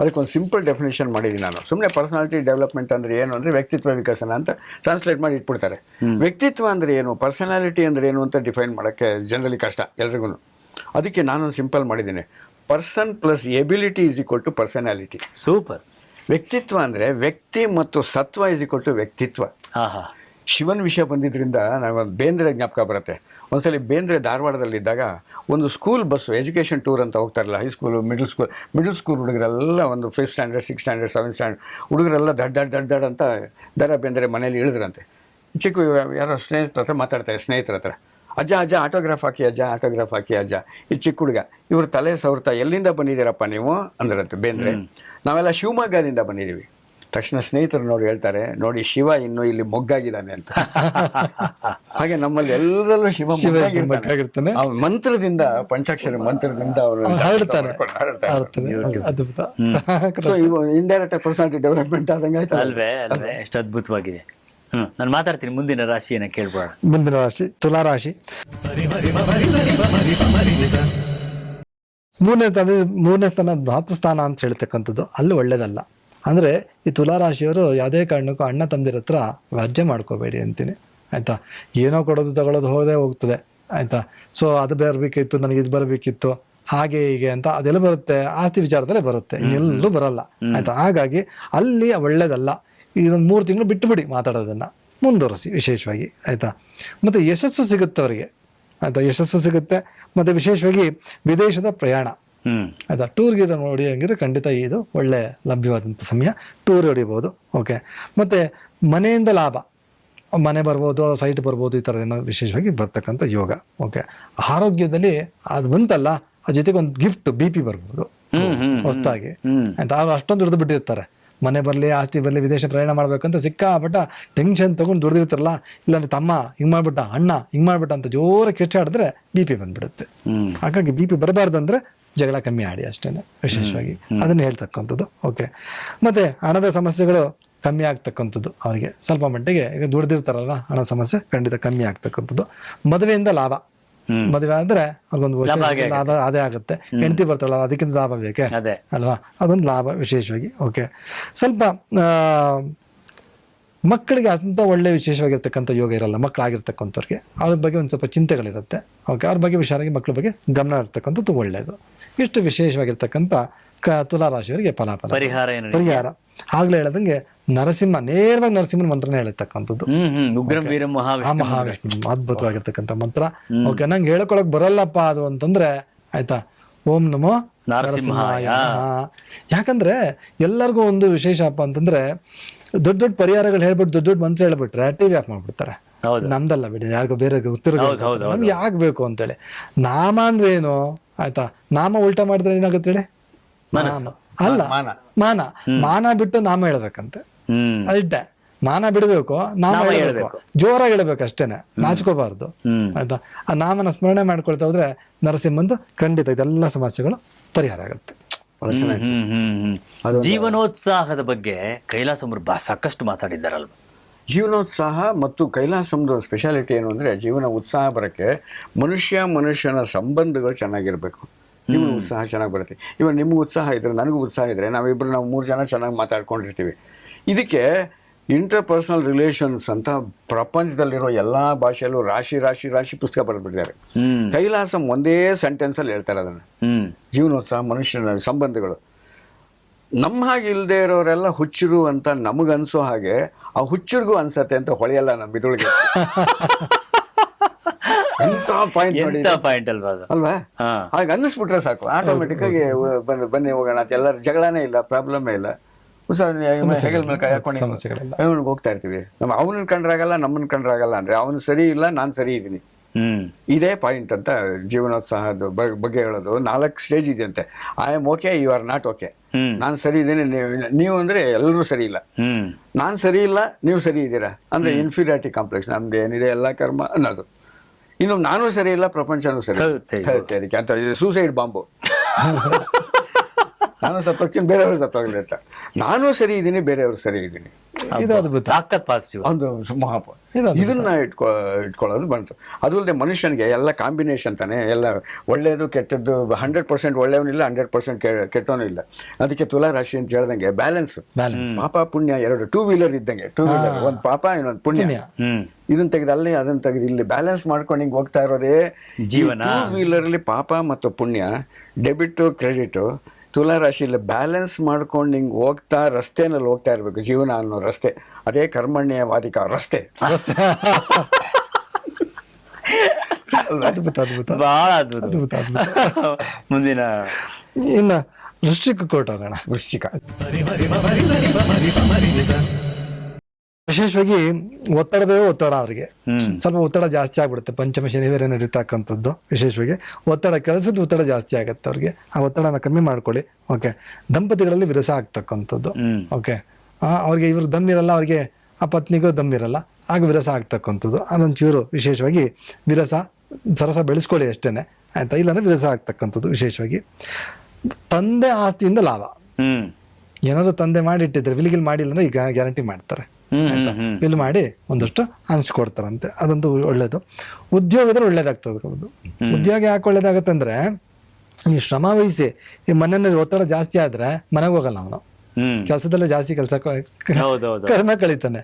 ಅದಕ್ಕೊಂದು ಸಿಂಪಲ್ ಡೆಫಿನೇಷನ್ ಮಾಡಿದ್ದೀನಿ ನಾನು. ಸುಮ್ಮನೆ ಪರ್ಸನಾಲಿಟಿ ಡೆವಲಪ್ಮೆಂಟ್ ಅಂದ್ರೆ ಏನು ಅಂದ್ರೆ ವ್ಯಕ್ತಿತ್ವ ವಿಕಸನ ಅಂತ ಟ್ರಾನ್ಸ್ಲೇಟ್ ಮಾಡಿ ಇಟ್ಬಿಡ್ತಾರೆ. ವ್ಯಕ್ತಿತ್ವ ಅಂದ್ರೆ ಏನು ಪರ್ಸನಾಲಿಟಿ ಅಂದ್ರೆ ಏನು ಅಂತ ಡಿಫೈನ್ ಮಾಡೋಕ್ಕೆ ಜನರಲಿ ಕಷ್ಟ ಎಲ್ರಿಗೂ ಅದಕ್ಕೆ ನಾನು ಸಿಂಪಲ್ ಮಾಡಿದ್ದೀನಿ. Person plus ability is equal to personality super ವ್ಯಕ್ತಿತ್ವ ಅಂದರೆ ವ್ಯಕ್ತಿ ಮತ್ತು ಸತ್ವ ಇಸ್ ಈಕ್ವಲ್ ಟು ವ್ಯಕ್ತಿತ್ವ. ಶಿವನ್ ವಿಷಯ ಬಂದಿದ್ದರಿಂದ ನಾವು ಬೇಂದ್ರೆ ಜ್ಞಾಪಕ ಬರುತ್ತೆ. ಒಂದ್ಸಲಿ ಬೇಂದ್ರೆ ಧಾರವಾಡದಲ್ಲಿದ್ದಾಗ ಒಂದು ಸ್ಕೂಲ್ ಬಸ್ಸು ಎಜುಕೇಷನ್ ಟೂರ್ ಅಂತ ಹೋಗ್ತಾರಲ್ಲ high school middle school middle school ಹುಡುಗರೆಲ್ಲ ಒಂದು fifth standard six standard seventh standard ಹುಡುಗರೆಲ್ಲ ದಡ್ ದಡ್ ದಡ್ ದಡ್ ಅಂತ ದರ ಬೇಂದ್ರೆ ಮನೇಲಿ ಇಳಿದ್ರಂತೆ. ಚಿಕ್ಕ ಯಾರೋ ಸ್ನೇಹಿತರ ಹತ್ರ ಮಾತಾಡ್ತಾರೆ ಸ್ನೇಹಿತರ ಹತ್ರ. ಅಜ್ಜ ಅಜ್ಜ ಆಟೋಗ್ರಾಫ್ ಹಾಕಿ ಅಜ್ಜ ಆಟೋಗ್ರಾಫ್ ಹಾಕಿ ಅಜ್ಜ. ಈ ಚಿಕ್ಕ ಹುಡುಗ ಇವ್ರ ತಲೆ ಸವರ್ತಾ ಎಲ್ಲಿಂದ ಬಂದಿದ್ದೀರಪ್ಪ ನೀವು? ಅಂದ್ರಂತ ಬೇಂದ್ರೆ ನಾವೆಲ್ಲ ಶಿವಮೊಗ್ಗದಿಂದ ಬಂದಿದ್ದೀವಿ. ತಕ್ಷಣ ಸ್ನೇಹಿತರು ನೋಡಿ ಹೇಳ್ತಾರೆ ನೋಡಿ ಶಿವ ಇನ್ನು ಇಲ್ಲಿ ಮೊಗ್ಗಾಗಿದ್ದಾನೆ ಅಂತ. ಹಾಗೆ ನಮ್ಮಲ್ಲಿ ಎಲ್ಲರಲ್ಲೂ ಶಿವ ಮೊಗ್ಗಾಗಿರ್ತಾನೆ. ಮಂತ್ರದಿಂದ ಪಂಚಾಕ್ಷರ ಮಂತ್ರದಿಂದ ಅವರು ಇವು ಇಂಡೈರೆಕ್ಟ್ ಪರ್ಸನಾಲಿಟಿ ಡೆವಲಪ್ಮೆಂಟ್ ಆದಂಗೆ ಆಯ್ತು ಅಲ್ವೇ ಅಲ್ವೇ. ಎಷ್ಟು ಅದ್ಭುತವಾಗಿದೆ. ನಾನು ಮಾತಾಡ್ತೀನಿ ಮುಂದಿನ ರಾಶಿಯನ್ನ ಕೇಳ್ಬೋಣ ಮುಂದಿನ ರಾಶಿ ತುಲಾ ರಾಶಿ. ಮೂರನೇ ಸ್ಥಾನ ಮೂರನೇ ಸ್ಥಾನ ಭ್ರಾತೃಸ್ಥಾನ ಅಂತ ಹೇಳ್ತಕ್ಕಂಥದ್ದು ಅಲ್ಲಿ ಒಳ್ಳೇದಲ್ಲ. ಅಂದ್ರೆ ಈ ತುಲಾ ರಾಶಿಯವರು ಯಾವುದೇ ಕಾರಣಕ್ಕೂ ಅಣ್ಣ ತಮ್ಮದಿರ ಹತ್ರ ವ್ಯಾಜ್ಯ ಮಾಡ್ಕೋಬೇಡಿ ಅಂತೀನಿ. ಆಯ್ತಾ? ಏನೋ ಕೊಡೋದು ತಗೊಳ್ಳೋದು ಹೋದೇ ಹೋಗ್ತದೆ. ಆಯ್ತಾ? ಸೊ ಅದು ಬರಬೇಕಿತ್ತು ನನಗೆ ಇದು ಬರಬೇಕಿತ್ತು ಹಾಗೆ ಹೀಗೆ ಅಂತ ಅದೆಲ್ಲ ಬರುತ್ತೆ. ಆಸ್ತಿ ವಿಚಾರದಲ್ಲೇ ಬರುತ್ತೆ. ಇನ್ನೆಲ್ಲೂ ಬರಲ್ಲ. ಆಯ್ತಾ? ಹಾಗಾಗಿ ಅಲ್ಲಿ ಒಳ್ಳೇದಲ್ಲ. ಇದೊಂದು ಮೂರು ತಿಂಗಳು ಬಿಟ್ಟುಬಿಡಿ ಮಾತಾಡೋದನ್ನ ಮುಂದುವರಿಸಿ ವಿಶೇಷವಾಗಿ ಆಯಿತಾ? ಮತ್ತೆ ಯಶಸ್ಸು ಸಿಗುತ್ತೆ ಅವರಿಗೆ. ಆಯಿತಾ? ಯಶಸ್ಸು ಸಿಗುತ್ತೆ. ಮತ್ತೆ ವಿಶೇಷವಾಗಿ ವಿದೇಶದ ಪ್ರಯಾಣ. ಹ್ಮ್. ಆಯ್ತಾ? ಟೂರ್ ಗೀರ್ ನೋಡಿ ಹಂಗಿದ್ರೆ ಖಂಡಿತ ಇದು ಒಳ್ಳೆ ಲಭ್ಯವಾದಂಥ ಸಮಯ. ಟೂರ್ ಹೊಡಿಬೋದು. ಓಕೆ. ಮತ್ತೆ ಮನೆಯಿಂದ ಲಾಭ. ಮನೆ ಬರ್ಬೋದು ಸೈಟ್ ಬರ್ಬೋದು ಈ ಥರದೇನೋ ವಿಶೇಷವಾಗಿ ಬರ್ತಕ್ಕಂಥ ಯೋಗ. ಓಕೆ. ಆರೋಗ್ಯದಲ್ಲಿ ಅದು ಬಂತಲ್ಲ ಅದ್ರ ಜೊತೆಗೆ ಒಂದು ಗಿಫ್ಟ್ ಬಿ ಪಿ ಬರ್ಬೋದು ಹೊಸದಾಗಿ. ಆಯ್ತಾ? ಅವ್ರು ಅಷ್ಟೊಂದು ಹಿಡಿದು ಬಿಟ್ಟಿರ್ತಾರೆ. ಮನೆ ಬರಲಿ ಆಸ್ತಿ ಬರಲಿ ವಿದೇಶ ಪ್ರಯಾಣ ಮಾಡ್ಬೇಕಂತ ಸಿಕ್ಕಾಪಟ್ಟ ಟೆನ್ಷನ್ ತಗೊಂಡು ದುಡ್ದಿರ್ತಾರಲ್ಲ ಇಲ್ಲಾಂದ್ರೆ ತಮ್ಮ ಹಿಂಗ್ ಮಾಡ್ಬಿಟ್ಟ ಅಣ್ಣ ಹಿಂಗ್ ಮಾಡ್ಬಿಟ್ಟ ಅಂತ ಜೋರ ಕೆಚ್ಚಾಡಿದ್ರೆ ಬಿ ಪಿ ಬಂದ್ಬಿಡುತ್ತೆ. ಹಾಗಾಗಿ ಬಿ ಪಿ ಬರಬಾರ್ದು ಅಂದ್ರೆ ಜಗಳ ಕಮ್ಮಿ ಆಡಿ ಅಷ್ಟೇ ವಿಶೇಷವಾಗಿ. ಅದನ್ನ ಹೇಳ್ತಕ್ಕಂಥದ್ದು. ಓಕೆ ಮತ್ತೆ ಹಣದ ಸಮಸ್ಯೆಗಳು ಕಮ್ಮಿ ಆಗ್ತಕ್ಕಂಥದ್ದು. ಅವರಿಗೆ ಸ್ವಲ್ಪ ಮಟ್ಟಿಗೆ ಈಗ ದುಡ್ದಿರ್ತಾರಲ್ವ ಹಣ ಸಮಸ್ಯೆ ಖಂಡಿತ ಕಮ್ಮಿ ಆಗ್ತಕ್ಕಂಥದ್ದು. ಮದುವೆಯಿಂದ ಲಾಭ. ಮದುವೆ ಆದ್ರೆ ಅವ್ರಿಗೊಂದು ಲಾಭ ಅದೇ ಆಗುತ್ತೆ. ಹೆಂಡತಿ ಬರ್ತಾಳ ಅದಕ್ಕಿಂತ ಲಾಭ ಬೇಕೆ? ಅಲ್ವಾ? ಅದೊಂದು ಲಾಭ ವಿಶೇಷವಾಗಿ. ಓಕೆ. ಸ್ವಲ್ಪ ಮಕ್ಕಳಿಗೆ ಅಂತ ಒಳ್ಳೆ ವಿಶೇಷವಾಗಿರ್ತಕ್ಕಂಥ ಯೋಗ ಇರಲ್ಲ ಮಕ್ಕಳಾಗಿರ್ತಕ್ಕಂಥವ್ರಿಗೆ. ಅವ್ರ ಬಗ್ಗೆ ಒಂದು ಸ್ವಲ್ಪ ಚಿಂತೆಗಳಿರುತ್ತೆ. ಓಕೆ. ಅವ್ರ ಬಗ್ಗೆ ವಿಚಾರಾಗಿ ಮಕ್ಕಳ ಬಗ್ಗೆ ಗಮನ ಇರ್ತಕ್ಕಂಥದ್ದು ಒಳ್ಳೆಯದು ಇಷ್ಟು ವಿಶೇಷವಾಗಿರ್ತಕ್ಕಂಥ ಕ ತುಲಾ ರಾಶಿಯವರಿಗೆ ಫಲಾಫಲ. ಪರಿಹಾರ ಪರಿಹಾರ. ಆಗ್ಲೇ ಹೇಳದಂಗೆ ನರಸಿಂಹ ನೇರವಾಗಿ ನರಸಿಂಹನ ಮಂತ್ರನೇ ಹೇಳಿರ್ತಕ್ಕಂಥದ್ದು ಮಹಾವಿಷ್ಣು ಅದ್ಭುತವಾಗಿರ್ತಕ್ಕಂಥ ಮಂತ್ರ. ಓಕೆ ನಂಗೆ ಹೇಳ್ಕೊಳಕ್ ಬರಲ್ಲಪ್ಪ ಅದು ಅಂತಂದ್ರೆ ಆಯ್ತಾ? ಓಂ ನಮೋ ನರಸಿಂಹಾಯ. ಯಾಕಂದ್ರೆ ಎಲ್ಲರಿಗೂ ಒಂದು ವಿಶೇಷಪ್ಪ ಅಂತಂದ್ರೆ ದೊಡ್ಡ ದೊಡ್ಡ ಪರಿಹಾರಗಳು ಹೇಳ್ಬಿಟ್ಟು ದೊಡ್ಡ ದೊಡ್ಡ ಮಂತ್ರ ಹೇಳ್ಬಿಟ್ರೆ ಟಿವಿ ಆಫ್ ಮಾಡ್ಬಿಡ್ತಾರೆ. ನಮ್ದಲ್ಲ ಬಿಡಿ ಯಾರಿಗೋ ಬೇರೆ ಉತ್ತರ. ನಮ್ಗೆ ಯಾಕೆ ಬೇಕು ಅಂತೇಳಿ. ನಾಮ ಅಂದ್ರೆ ಏನು? ಆಯ್ತಾ? ನಾಮ ಉಲ್ಟಾ ಮಾಡಿದ್ರೆ ಏನಾಗುತ್ತೆ ಹೇಳಿ? ಮನಸ್ಸು. ಅಲ್ಲ ಮಾನ. ಮಾನ. ಮಾನ. ಬಿಟ್ಟು ನಾಮ ಹೇಳ್ಬೇಕಂತೆ. ಅಷ್ಟೇ ಮಾನ ಬಿಡಬೇಕು ನಾಮ ಹೇಳಬೇಕು. ಜೋರಾಗಿ ಹೇಳ್ಬೇಕು ಅಷ್ಟೇನೆ. ನಾಚ್ಕೋಬಾರ್ದು. ಆಯ್ತಾ? ಆ ನಾಮನ ಸ್ಮರಣೆ ಮಾಡ್ಕೊಳ್ತಾ ಹೋದ್ರೆ ನರಸಿಂಹಂದು ಖಂಡಿತ ಇದೆಲ್ಲ ಸಮಸ್ಯೆಗಳು ಪರಿಹಾರ ಆಗುತ್ತೆ. ಜೀವನೋತ್ಸಾಹದ ಬಗ್ಗೆ ಕೈಲಾಸಮರು ಬಾ ಸಾಕಷ್ಟು ಮಾತಾಡಿದ್ದಾರಲ್ವ? ಜೀವನೋತ್ಸಾಹ ಮತ್ತು ಕೈಲಾಸಂದು ಸ್ಪೆಷಾಲಿಟಿ ಏನು ಅಂದರೆ ಜೀವನ ಉತ್ಸಾಹ ಬರೋಕ್ಕೆ ಮನುಷ್ಯ ಮನುಷ್ಯನ ಸಂಬಂಧಗಳು ಚೆನ್ನಾಗಿರಬೇಕು. ಜೀವನ ಉತ್ಸಾಹ ಚೆನ್ನಾಗಿ ಬರುತ್ತೆ. ಇವಾಗ ನಿಮ್ಗೆ ಉತ್ಸಾಹ ಇದ್ರೆ ನನಗೂ ಉತ್ಸಾಹ ಇದ್ರೆ ನಾವಿಬ್ಬರು ನಾವು ಮೂರು ಜನ ಚೆನ್ನಾಗಿ ಮಾತಾಡ್ಕೊಂಡಿರ್ತೀವಿ. ಇದಕ್ಕೆ ಇಂಟರ್ಪರ್ಸ್ನಲ್ ರಿಲೇಷನ್ಸ್ ಅಂತ ಪ್ರಪಂಚದಲ್ಲಿರೋ ಎಲ್ಲ ಭಾಷೆಯಲ್ಲೂ ರಾಶಿ ರಾಶಿ ರಾಶಿ ಪುಸ್ತಕ ಬರೆದ್ಬಿಟ್ಟಿದ್ದಾರೆ ಕೈಲಾಸಂ ಒಂದೇ ಸೆಂಟೆನ್ಸಲ್ಲಿ ಹೇಳ್ತಾರೆ ಅದನ್ನು. ಜೀವನೋತ್ಸಾಹ ಮನುಷ್ಯನ ಸಂಬಂಧಗಳು. ನಮ್ಮ ಹಾಗೆ ಇಲ್ಲದೆ ಇರೋರೆಲ್ಲ ಹುಚ್ಚರು ಅಂತ ನಮಗನ್ಸೋ ಹಾಗೆ ಆ ಹುಚ್ಚರಿಗೂ ಅನ್ಸತ್ತೆ ಅಂತ ಹೊಳೆಯಲ್ಲ ನಮ್ಮ ಇದ್ರೊಳಗೆ. ಎಂತ ಪಾಯಿಂಟ್ ನೋಡಿ ಎಂತ ಪಾಯಿಂಟ್ ಅಲ್ವಾ ಅದು? ಅಲ್ವಾ? ಹಾ. ಹಾಗೆ ಅನ್ನಿಸ್ಬಿಟ್ರೆ ಸಾಕು. ಆಟೋಮೆಟಿಕ್ ಆಗಿ ಬನ್ನಿ ಬನ್ನಿ ಹೋಗೋಣ ಅಂತ. ಎಲ್ಲರ ಜಗಳನೇ ಇಲ್ಲ ಪ್ರಾಬ್ಲಮೇ ಇಲ್ಲ. ಹೆಗಲ್ ಮೇಲೆ ಕೈ ಹಾಕೊಂಡು. ಅವ್ನಿಗೆ ಹೋಗ್ತಾ ಇರ್ತೀವಿ. ನಮ್ಮ ಅವನನ್ನ ಕಂಡ್ರಾಗಲ್ಲ ನಮ್ಮನ್ನ ಕಂಡ್ರಾಗಲ್ಲ ಅಂದ್ರೆ ಅವನು ಸರಿ ಇಲ್ಲ ನಾನು ಸರಿ ಇದ್ದೀನಿ. ಇದೇ ಪಾಯಿಂಟ್ ಅಂತ ಜೀವನೋತ್ಸಾಹದ ಬಗ್ಗೆ ಹೇಳೋದು. ನಾಲ್ಕು ಸ್ಟೇಜ್ ಇದೆಯಂತೆ. I am okay you are not okay ನಾನು ಸರಿ ಇದ್ದೀನಿ ನೀವು ನೀವು ಅಂದರೆ ಎಲ್ಲರೂ ಸರಿ ಇಲ್ಲ. ನಾನು ಸರಿ ಇಲ್ಲ ನೀವು ಸರಿ ಇದ್ದೀರಾ? ಅಂದರೆ ಇನ್ಫೀರಿಯಾರಿಟಿ ಕಾಂಪ್ಲೆಕ್ಸ್ ನಮ್ದು ಏನಿದೆ ಎಲ್ಲ ಕರ್ಮ ಅನ್ನೋದು. ಇನ್ನು ನಾನು ಸರಿ ಇಲ್ಲ ಪ್ರಪಂಚನೂ ಸರಿ ಅದಕ್ಕೆ ಅಂತ ಸೂಸೈಡ್ ಬಾಂಬು ನಾನು ಸತ್ತೋಗ್ತೀನಿ ಬೇರೆಯವರು ಸತ್ತೋಗ್ಲಿ ಅಂತ. ನಾನು ಸರಿ ಇದ್ದೀನಿ ಬೇರೆಯವರು ಸರಿ ಇದ್ದೀನಿ. ಇದು ಅದ್ಭುತ ತಾಕತ್ ಪಾಸಿಟಿವ್ ಒಂದು ಮಹಾಪ ಇದು ಇದನ್ನ ಇಟ್ಕೊ ಇಟ್ಕೊಳ್ಳೋದು ಬಂತು. ಅದು ಅಲ್ಲದೆ ಮನುಷ್ಯನಿಗೆ ಎಲ್ಲ ಕಾಂಬಿನೇಷನ್ ತಾನೆ ಎಲ್ಲ ಒಳ್ಳೆಯದು ಕೆಟ್ಟದ್ದು ಹಂಡ್ರೆಡ್ ಪರ್ಸೆಂಟ್ ಒಳ್ಳೆಯವನಿಲ್ಲ ಹಂಡ್ರೆಡ್ ಪರ್ಸೆಂಟ್ ಕೆಟ್ಟವನು ಇಲ್ಲ. ಅದಕ್ಕೆ ತುಲಾ ರಾಶಿ ಅಂತ ಹೇಳ್ದಂಗೆ ಬ್ಯಾಲೆನ್ಸ್ ಪಾಪ ಪುಣ್ಯ ಎರಡು ಟೂ ವೀಲರ್ ಇದ್ದಂಗೆ. ಟೂ ವೀಲರ್ ಒಂದು ಪಾಪ ಇನ್ನೊಂದು ಪುಣ್ಯ. ಇದನ್ನ ತೆಗೆದು ಅಲ್ಲಿ ಅದನ್ನ ತೆಗೆದು ಇಲ್ಲಿ ಬ್ಯಾಲೆನ್ಸ್ ಮಾಡ್ಕೊಂಡು ಹಿಂಗೆ ಹೋಗ್ತಾ ಇರೋದೇ ಜೀವನ. ಟೂ ವೀಲರಲ್ಲಿ ಪಾಪ ಮತ್ತು ಪುಣ್ಯ ಡೆಬಿಟ್ ಕ್ರೆಡಿಟ್ ತುಲಾ ರಾಶಿಯಲ್ಲಿ ಬ್ಯಾಲೆನ್ಸ್ ಮಾಡ್ಕೊಂಡು ಹಿಂಗೆ ಹೋಗ್ತಾ ರಸ್ತೆನಲ್ಲಿ ಹೋಗ್ತಾ ಇರಬೇಕು. ಜೀವನ ಅನ್ನೋ ರಸ್ತೆ. ಅದೇ ಕರ್ಮಣ್ಯವಾದಿಕ ರಸ್ತೆ. ಅದ್ಭುತ ಅದ್ಭುತ. ಬಹಳ ಅದ್ಭುತ. ಅದ್ಭುತ ಅದ್ಭುತ. ಮುಂದಿನ. ಇನ್ನ ವೃಶ್ಚಿಕ ಕೋಟ್ ಹೋಗೋಣ ವೃಶ್ಚಿಕ ವಿಶೇಷವಾಗಿ ಒತ್ತಡವೇ ಒತ್ತಡ ಅವರಿಗೆ. ಸ್ವಲ್ಪ ಒತ್ತಡ ಜಾಸ್ತಿ ಆಗ್ಬಿಡುತ್ತೆ. ಪಂಚಮ ಶನಿವಾರ ನಡೀತಕ್ಕಂಥದ್ದು ವಿಶೇಷವಾಗಿ ಒತ್ತಡ ಕೆಲಸದ ಒತ್ತಡ ಜಾಸ್ತಿ ಆಗುತ್ತೆ ಅವ್ರಿಗೆ. ಆ ಒತ್ತಡನ ಕಮ್ಮಿ ಮಾಡ್ಕೊಳ್ಳಿ. ಓಕೆ ದಂಪತಿಗಳಲ್ಲಿ ವಿರಸ ಆಗ್ತಕ್ಕಂಥದ್ದು. ಓಕೆ ಅವ್ರಿಗೆ ಇವರು ದಮ್ ಇರಲ್ಲ ಅವ್ರಿಗೆ ಆ ಪತ್ನಿಗೂ ದಮ್ ಇರಲ್ಲ. ಆಗ ವಿರಸ ಆಗ್ತಕ್ಕಂಥದ್ದು. ಅದೊಂಚೂರು ವಿಶೇಷವಾಗಿ ವಿರಸ ಸರಸ ಬೆಳೆಸ್ಕೊಳ್ಳಿ ಅಷ್ಟೇನೆ. ಆಯ್ತಾ? ಇಲ್ಲಾಂದ್ರೆ ವಿರಸ ಆಗ್ತಕ್ಕಂಥದ್ದು ವಿಶೇಷವಾಗಿ. ತಂದೆ ಆಸ್ತಿಯಿಂದ ಲಾಭ. ಏನಾದರೂ ತಂದೆ ಮಾಡಿಟ್ಟಿದ್ರೆ ವಿಲಿಗಿಲ್ ಮಾಡಿಲ್ಲ ಅಂದ್ರೆ ಈಗ ಗ್ಯಾರಂಟಿ ಮಾಡ್ತಾರೆ. ಬಿಲ್ ಮಾಡಿ ಒಂದಷ್ಟು ಹಂಚ್ಕೊಡ್ತಾರಂತೆ. ಅದಂತೂ ಒಳ್ಳೇದು. ಉದ್ಯೋಗದಲ್ಲಿ ಒಳ್ಳೇದಾಗ್ತದೆ ಉದ್ಯೋಗ ಯಾಕೆ ಒಳ್ಳೇದಾಗತ್ತಂದ್ರೆ ನೀವು ಶ್ರಮ ವಹಿಸಿ ಈ ಮನೆಯಲ್ಲಿ ಒತ್ತಡ ಜಾಸ್ತಿ ಆದ್ರೆ ಮನೆಗೆ ಹೋಗಲ್ಲ ಅವನು. ಕೆಲಸದಲ್ಲೇ ಜಾಸ್ತಿ ಕೆಲಸ ಕಡಿಮೆ ಕಳೀತಾನೆ.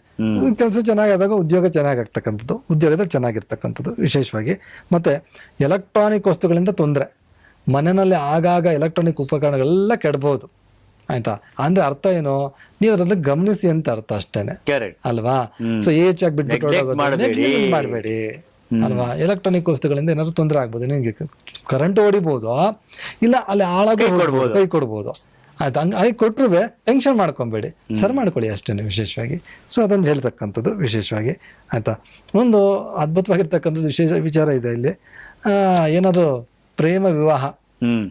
ಕೆಲಸ ಚೆನ್ನಾಗಾದಾಗ ಉದ್ಯೋಗ ಚೆನ್ನಾಗಾಗ್ತಕ್ಕಂಥದ್ದು ಉದ್ಯೋಗದಲ್ಲಿ ಚೆನ್ನಾಗಿರ್ತಕ್ಕಂಥದ್ದು ವಿಶೇಷವಾಗಿ. ಮತ್ತೆ ಎಲೆಕ್ಟ್ರಾನಿಕ್ ವಸ್ತುಗಳಿಂದ ತೊಂದರೆ. ಮನೆಯಲ್ಲಿ ಆಗಾಗ ಎಲೆಕ್ಟ್ರಾನಿಕ್ ಉಪಕರಣಗಳೆಲ್ಲ ಕೆಡಬಹುದು ಆಯ್ತಾ? ಅಂದ್ರೆ ಅರ್ಥ ಏನು? ನೀವು ಅದನ್ನ ಗಮನಿಸಿ ಅಂತ ಅರ್ಥ ಅಷ್ಟೇನೆ. ಅಲ್ವಾ? ಸೊ ಏಚ್ ಆಗಿ ಬಿಟ್ಬಿಟ್ಟು ಮಾಡ್ಬೇಡಿ. ಅಲ್ವಾ? ಎಲೆಕ್ಟ್ರಾನಿಕ್ ವಸ್ತುಗಳಿಂದ ಏನಾದ್ರು ತೊಂದರೆ ಆಗ್ಬೋದು. ನಿಮಗೆ ಕರೆಂಟ್ ಹೊಡಿಬೋದು ಇಲ್ಲ ಅಲ್ಲಿ ಹಾಳಾಗಿ ಕೈ ಕೊಡ್ಬೋದು. ಆಯ್ತು? ಹಂಗ ಹಾಗೆ ಕೊಟ್ಟರು ಟೆನ್ಷನ್ ಮಾಡ್ಕೊಬೇಡಿ. ಸರಿ ಮಾಡ್ಕೊಳ್ಳಿ ಅಷ್ಟೇ ವಿಶೇಷವಾಗಿ. ಸೊ ಅದೊಂದು ಹೇಳ್ತಕ್ಕಂಥದ್ದು ವಿಶೇಷವಾಗಿ. ಆಯ್ತಾ? ಒಂದು ಅದ್ಭುತವಾಗಿರ್ತಕ್ಕಂಥದ್ದು ವಿಶೇಷ ವಿಚಾರ ಇದೆ ಇಲ್ಲಿ. ಆ, ಏನಾದ್ರು ಪ್ರೇಮ ವಿವಾಹ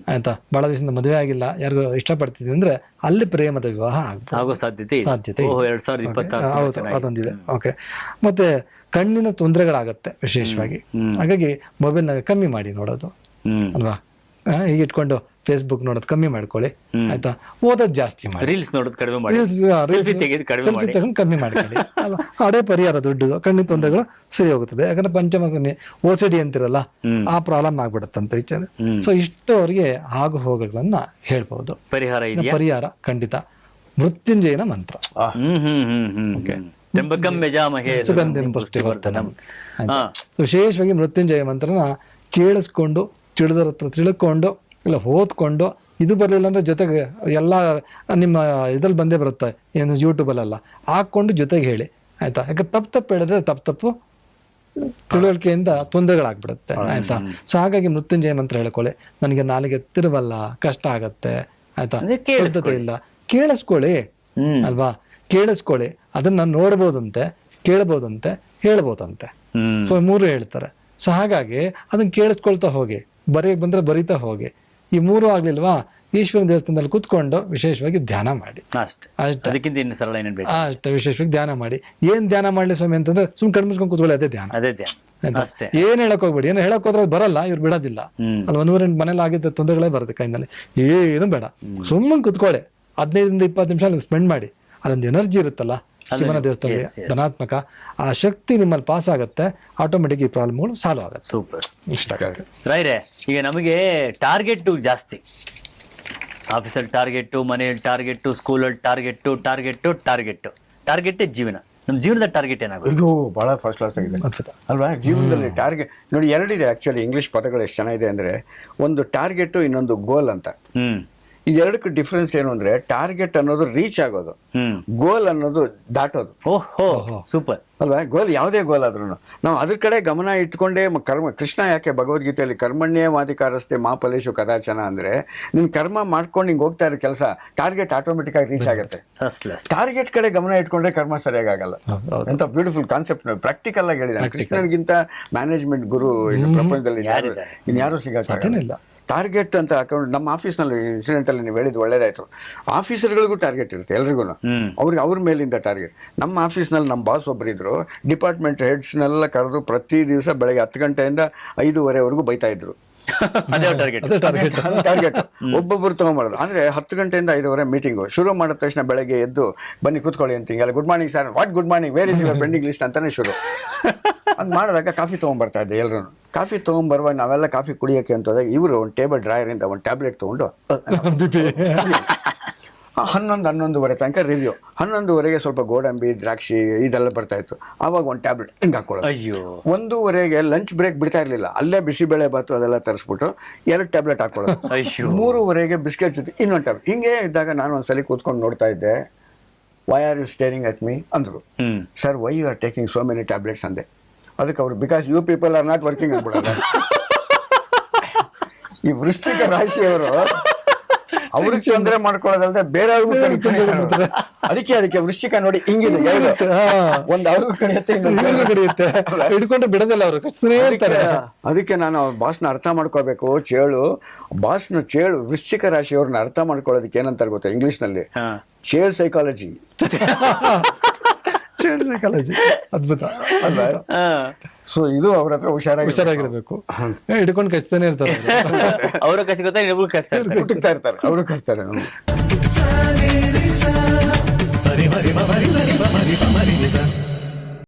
ಆಯ್ತಾ? ಬಹಳ ದಿವಸದಿಂದ ಮದುವೆ ಆಗಿಲ್ಲ. ಯಾರಿಗೂ ಇಷ್ಟಪಡ್ತಿದ್ದೆ ಅಂದ್ರೆ ಅಲ್ಲಿ ಪ್ರೇಮದ ವಿವಾಹ ಆಗೋ ಸಾಧ್ಯತೆ. ಸಾಧ್ಯತೆ ಅದೊಂದಿದೆ. ಓಕೆ ಮತ್ತೆ ಕಣ್ಣಿನ ತೊಂದರೆಗಳಾಗತ್ತೆ ವಿಶೇಷವಾಗಿ. ಹಾಗಾಗಿ ಮೊಬೈಲ್ನಾಗ ಕಮ್ಮಿ ಮಾಡಿ ನೋಡೋದು. ಅಲ್ವಾ? ಹೀಗೆ ಇಟ್ಕೊಂಡು ಫೇಸ್ಬುಕ್ ನೋಡೋದು ಕಮ್ಮಿ ಮಾಡ್ಕೊಳ್ಳಿ. ಆಯ್ತಾ? ಓದೋದು ಜಾಸ್ತಿ ಮಾಡಿ. ರೀಲ್ಸ್ ನೋಡೋದು ಕಡಿಮೆ ಮಾಡಿ. ಸೆಲ್ಫಿ ತೆಗೆದು ಕಡಿಮೆ ಮಾಡಿ. ತಗೊಂಡು ಕಮ್ಮಿ ಮಾಡ್ಕೊಳ್ಳಿ. ಅಲ್ವಾ? ಅದೇ ಪರಿಹಾರ ದುಡ್ಡು ಕಣ್ಣಿನ ತೊಂದರೆಗಳು ಸರಿ ಹೋಗುತ್ತದೆ. ಯಾಕಂದ್ರೆ ಪಂಚಮ ಸನ್ನಿ ಓ ಸಿ ಡಿ ಅಂತಿರಲ್ಲ ಆ ಪ್ರಾಬ್ಲಮ್ ಆಗ್ಬಿಡುತ್ತಂತ ವಿಚಾರ. ಸೊ ಇಷ್ಟು ಅವರಿಗೆ ಆಗು ಹೋಗಗಳನ್ನ ಹೇಳ್ಬಹುದು ಪರಿಹಾರ ಪರಿಹಾರ ಖಂಡಿತ. ಮೃತ್ಯುಂಜಯನ ಮಂತ್ರ. ಸೊ ವಿಶೇಷವಾಗಿ ಮೃತ್ಯುಂಜಯ ಮಂತ್ರನ ಕೇಳಿಸ್ಕೊಂಡು ತಿಳಿದರ ಹತ್ರ ತಿಳ್ಕೊಂಡು ಇಲ್ಲ ಓದ್ಕೊಂಡು ಇದು ಬರಲಿಲ್ಲ ಅಂದ್ರೆ ಜೊತೆಗೆ ಎಲ್ಲ ನಿಮ್ಮ ಇದ್ರಲ್ಲಿ ಬಂದೇ ಬರುತ್ತೆ ಏನು ಯೂಟ್ಯೂಬಲ್ಲೆಲ್ಲ ಹಾಕ್ಕೊಂಡು ಜೊತೆಗೆ ಹೇಳಿ ಆಯ್ತಾ? ಯಾಕೆ ತಪ್ಪು ತಪ್ಪು ಹೇಳಿದ್ರೆ ತಪ್ಪು ತಪ್ಪು ತಿಳುವಳಿಕೆಯಿಂದ ತೊಂದರೆಗಳಾಗ್ಬಿಡುತ್ತೆ ಆಯ್ತಾ? ಸೊ ಹಾಗಾಗಿ ಮೃತ್ಯುಂಜಯ ಮಂತ್ರ ಹೇಳ್ಕೊಳ್ಳಿ. ನನಗೆ ನಾಲಿಗೆ ತಿರುವಲ್ಲ ಕಷ್ಟ ಆಗತ್ತೆ ಆಯ್ತಾ. ಇಲ್ಲ. ಕೇಳಿಸ್ಕೊಳ್ಳಿ ಅಲ್ವಾ? ಕೇಳಿಸ್ಕೊಳ್ಳಿ. ಅದನ್ನ ನೋಡ್ಬೋದಂತೆ ಕೇಳ್ಬೋದಂತೆ ಹೇಳ್ಬೋದಂತೆ. ಸೊ ಮೂರು ಹೇಳ್ತಾರೆ. ಸೊ ಹಾಗಾಗಿ ಅದನ್ನ ಕೇಳಿಸ್ಕೊಳ್ತಾ ಹೋಗಿ ಬರೆಯಕ್ ಬಂದ್ರೆ ಬರೀತಾ ಹೋಗಿ ಈ ಮೂರು ಆಗ್ಲಿಲ್ವಾ? ಈಶ್ವರನ ದೇವಸ್ಥಾನದಲ್ಲಿ ಕೂತ್ಕೊಂಡು ವಿಶೇಷವಾಗಿ ಧ್ಯಾನ ಮಾಡಿ. ಅಷ್ಟೇ. ಅದಕ್ಕಿಂತ ಇನ್ನು ಸರಳ ಏನೇನು ಬೇಕು? ಅಷ್ಟೇ ವಿಶೇಷವಾಗಿ ಧ್ಯಾನ ಮಾಡಿ. ಏನ್ ಧ್ಯಾನ ಮಾಡಲಿ ಸ್ವಾಮಿ ಅಂತಂದ್ರೆ ಸುಮ್ ಕಣ್ಮಿಸ್ಕೊಂಡು ಕೂತ್ಕೊಳ್ಳಿ ಅದೇ ಧ್ಯಾನ. ಅದೇ ಧ್ಯಾನ. ಅಷ್ಟೇ. ಏನ್ ಹೇಳಕ್ ಹೋಗ್ಬೇಡಿ. ಏನು ಹೇಳಕ್ ಹೋದ್ರೆ ಬರಲ್ಲ ಇವ್ರು ಬಿಡೋದಿಲ್ಲ. ಅಲ್ಲ ನೂರೆಂಟು ಮನೇಲಿ ಆಗಿದ್ದ ತೊಂದರೆಗಳೇ ಬರುತ್ತೆ ಕೈನಲ್ಲಿ ಏನು ಬೇಡ. ಸುಮ್ಮನೆ ಕುತ್ಕೊಳ್ಳಿ. ಹದಿನೈದರಿಂದ ಇಪ್ಪತ್ತು ನಿಮಿಷ ಅಲ್ಲಿ ಸ್ಪೆಂಡ್ ಮಾಡಿ. ಅಲ್ಲೊಂದು ಎನರ್ಜಿ ಇರುತ್ತಲ್ಲ. ಶಿವನ ದೇವಸ್ಥಾನದಲ್ಲಿ yes. ಧನಾತ್ಮಕ. ಆ ಶಕ್ತಿ ನಿಮ್ಮಲ್ಲಿ ಪಾಸ್ ಆಗುತ್ತೆ. ಆಟೋಮೆಟಿಕ್ ಈ ಪ್ರಾಬ್ಲಮ್ಗಳು ಸಾಲ್ವ್ ಆಗುತ್ತೆ. ಸೂಪರ್ ಇಷ್ಟ ರೈರೆ ರೈರೇ ಈಗ ನಮಗೆ ಟಾರ್ಗೆಟ್ ಜಾಸ್ತಿ. ಆಫೀಸಲ್ಲಿ ಟಾರ್ಗೆಟ್ಟು ಮನೆಯಲ್ಲಿ ಟಾರ್ಗೆಟ್ಟು ಸ್ಕೂಲಲ್ಲಿ ಟಾರ್ಗೆಟ್ಟು ಟಾರ್ಗೆಟ್ಟು ಟಾರ್ಗೆಟ್ಟು ಟಾರ್ಗೆಟ್ಟೇ ಜೀವನ. ನಮ್ಮ ಜೀವನದ ಟಾರ್ಗೆಟ್ ಏನಾಗುತ್ತೆ ಅಯ್ಯೋ ಭಾಳ ಫಸ್ಟ್ ಕ್ಲಾಸ್ ಆಗಿದೆ. ಅಲ್ವಾ? ಜೀವನದಲ್ಲಿ ಟಾರ್ಗೆಟ್ ನೋಡಿ ಎರಡಿದೆ ಆ್ಯಕ್ಚುಲಿ ಇಂಗ್ಲೀಷ್ ಪದಗಳು ಎಷ್ಟು ಚೆನ್ನಾಗಿದೆ ಅಂದರೆ ಒಂದು ಟಾರ್ಗೆಟು ಇನ್ನೊಂದು ಗೋಲ್ ಅಂತ. ಎರಡಕ್ಕೂ ಡಿಫ್ರೆನ್ಸ್ ಏನು ಅಂದ್ರೆ ಟಾರ್ಗೆಟ್ ಅನ್ನೋದು ರೀಚ್ ಆಗೋದು. ಗೋಲ್ ಅನ್ನೋದು ದಾಟೋದು. ಓಹೋ ಸೂಪರ್ ಅಲ್ವಾ? ಗೋಲ್ ಯಾವುದೇ ಗೋಲ್ ಆದ್ರೂ ನಾವು ಅದ್ರ ಕಡೆ ಗಮನ ಇಟ್ಕೊಂಡೇ ಕರ್ಮ ಕೃಷ್ಣ ಯಾಕೆ ಭಗವದ್ಗೀತೆಯಲ್ಲಿ ಕರ್ಮಣ್ಯ ಮಾಧಿಕಾರಸ್ತೆ ಮಹಾಫಲೇಶು ಕದಾಚನ ಅಂದ್ರೆ ನಿನ್ ಕರ್ಮ ಮಾಡ್ಕೊಂಡು ಹಿಂಗೆ ಹೋಗ್ತಾ ಇರೋ ಕೆಲಸ ಟಾರ್ಗೆಟ್ ಆಟೋಮೆಟಿಕ್ ಆಗಿ ರೀಚ್ ಆಗುತ್ತೆ. ಫಸ್ಟ್ ಕ್ಲಾಸ್ ಟಾರ್ಗೆಟ್ ಕಡೆ ಗಮನ ಇಟ್ಕೊಂಡ್ರೆ ಕರ್ಮ ಸರಿಯಾಗಲ್ಲ ಆಗಲ್ಲ. ಎಂತ ಬ್ಯೂಟಿಫುಲ್ ಕಾನ್ಸೆಪ್ಟ್ ಪ್ರಾಕ್ಟಿಕಲ್ ಆಗಿ ಹೇಳಿದ ಕೃಷ್ಣನಿಗಿಂತ ಮ್ಯಾನೇಜ್ಮೆಂಟ್ ಗುರು ಇನ್ನು ಪ್ರಪಂಚದಲ್ಲಿ ಯಾರು ಇನ್ಯಾರು ಸಿಗಲ್ಲ ಟಾರ್ಗೆಟ್ ಅಂತ ಹಾಕೊಂಡು ನಮ್ಮ ಆಫೀಸ್ನಲ್ಲಿ ಇನ್ಸಿಡೆಂಟಲ್ಲಿ ನೀವು ಹೇಳಿದ್ದು ಒಳ್ಳೇದಾಯ್ತು. ಆಫೀಸರ್ಗಳಿಗೂ ಟಾರ್ಗೆಟ್ ಇರುತ್ತೆ ಎಲ್ರಿಗೂ. ಅವ್ರಿಗೆ ಅವ್ರ ಮೇಲಿಂದ ಟಾರ್ಗೆಟ್. ನಮ್ಮ ಆಫೀಸ್ನಲ್ಲಿ ನಮ್ಮ ಬಾಸ್ ಒಬ್ಬರಿದ್ರು ಡಿಪಾರ್ಟ್ಮೆಂಟ್ ಹೆಡ್ಸ್ನೆಲ್ಲ ಕರೆದು ಪ್ರತಿ ದಿವಸ ಬೆಳಗ್ಗೆ ಹತ್ತು ಗಂಟೆಯಿಂದ ಐದೂವರೆವರೆಗೂ ಬೈತಾ ಇದ್ರು. ಅದೇ ಟಾರ್ಗೆಟ್ ಅದೇ ಟಾರ್ಗೆಟ್ ಟಾರ್ಗೆಟ್ ಒಬ್ಬೊಬ್ರು ತಗೊಂಬರೋದು. ಅಂದ್ರೆ ಹತ್ತು ಗಂಟೆಯಿಂದ ಐದುವರೆ ಮೀಟಿಂಗ್ ಶುರು ಮಾಡಿದ ತಕ್ಷಣ ಬೆಳಗ್ಗೆ ಎದ್ದು ಬನ್ನಿ ಕೂತ್ಕೊಳ್ಳಿ ಅಂತ ಹಿಂಗೆಲ್ಲ good morning sir what good morning where is your pending list ಅಂತಾನೆ ಶುರು. ಅದು ಮಾಡಿದಾಗ ಕಾಫಿ ತೊಗೊಂಬರ್ತಾ ಇದ್ದೆ ಎಲ್ಲರೂ ಕಾಫಿ ತೊಗೊಂಬರುವಾಗ ನಾವೆಲ್ಲ ಕಾಫಿ ಕುಡಿಯೋಕೆ ಅಂತಂದಾಗ ಇವರು ಒಂದು ಟೇಬಲ್ ಡ್ರಾಯರಿಂದ ಒಂದು ಟ್ಯಾಬ್ಲೆಟ್ ತೊಗೊಂಡು ಹನ್ನೊಂದು ಹನ್ನೊಂದುವರೆ ತನಕ ರಿವ್ಯೂ ಹನ್ನೊಂದುವರೆಗೆ ಸ್ವಲ್ಪ ಗೋಡಂಬಿ ದ್ರಾಕ್ಷಿ ಇದೆಲ್ಲ ಬರ್ತಾ ಇತ್ತು. ಆವಾಗ ಒಂದು ಟ್ಯಾಬ್ಲೆಟ್ ಹಿಂಗೆ ಹಾಕೊಳ್ಳೋದು. ಅಯ್ಯೋ. ಒಂದೂವರೆಗೆ ಲಂಚ್ ಬ್ರೇಕ್ ಬಿಡ್ತಾ ಇರಲಿಲ್ಲ. ಅಲ್ಲೇ ಬಿಸಿಬೇಳೆ ಬಾತು ಅದೆಲ್ಲ ತರಿಸ್ಬಿಟ್ಟು ಎರಡು ಟ್ಯಾಬ್ಲೆಟ್ ಹಾಕೊಳ್ಳೋದು. ಅಯ್ಯೋ. ಮೂರುವರೆಗೆ ಬಿಸ್ಕೆಟ್ ಜೊತೆ ಇನ್ನೊಂದು ಟ್ಯಾಬ್ಲೆಟ್. ಹಿಂಗೆ ಇದ್ದಾಗ ನಾನು ಒಂದು ಸಲ ಕೂತ್ಕೊಂಡು ನೋಡ್ತಾ ಇದ್ದೆ. Why are you staring at me ಅಂದರು. Sir why you are taking so many tablets ಅಂದೆ. ಅದಕ್ಕೆ ಅವರು because you people are not working ಅಂದ್ಬಿಡಲ್ಲ ಈ ವೃಶ್ಚಿಕ ರಾಶಿಯವರು ಅವ್ರಿಗೆ ತೊಂದರೆ ಮಾಡ್ಕೊಳ್ಳೋದಲ್ದೆ ಬೇರೆಯವ್ರಿಗೂ ಕಡಿತಾರೆ ಅದಕ್ಕೆ ಅದಕ್ಕೆ ವೃಶ್ಚಿಕ ನೋಡಿ ಹಿಂಗಿದೆ ಒಂದ್ ಅವ್ರಿಗೂ ಕಡಿಯುತ್ತೆ ಇನ್ನೊಂದು ಕಡಿಯುತ್ತೆ. ಹಿಡ್ಕೊಂಡು ಬಿಡೋದಿಲ್ಲ ಅವರು ಇರ್ತಾರೆ ಅದಕ್ಕೆ- ನಾನು ಅವ್ರ ಬಾಸ್ನ ಅರ್ಥ ಮಾಡ್ಕೋಬೇಕು ಚೇಳು. ಬಾಸ್ನ ಚೇಳು ವೃಶ್ಚಿಕ ರಾಶಿಯವ್ರನ್ನ ಅರ್ಥ ಮಾಡ್ಕೊಳ್ಳೋದಕ್ಕೆ ಏನಂತಾರೆ ಗೊತ್ತಾ ಇಂಗ್ಲಿಷ್ನಲ್ಲಿ? ಚೇಳ್ ಸೈಕಾಲಜಿ ಸೈಕಾಲಜಿ ಅದ್ಭುತ ಅದ್ಭುತ. ಹಾ. ಸೊ ಇದು ಅವ್ರ ಹತ್ರ ಹುಷಾರಾಗಿ ಹುಷಾರಾಗಿರ್ಬೇಕು. ಏ, ಹಿಡ್ಕೊಂಡು ಕಚ್ತಾನೆ ಇರ್ತಾರೆ. ಅವ್ರು. ಗೊತ್ತಾ ಕಸ್ತಾ ಇರ್ತಾರೆ. ಹುಡುಕ್ತಾ ಇರ್ತಾರೆ. ಅವರು ಕಚ್ತಾರೆ. ಸರಿ ಮರಿ ಮರಿ ಸರಿ ಮರಿ ಮರಿ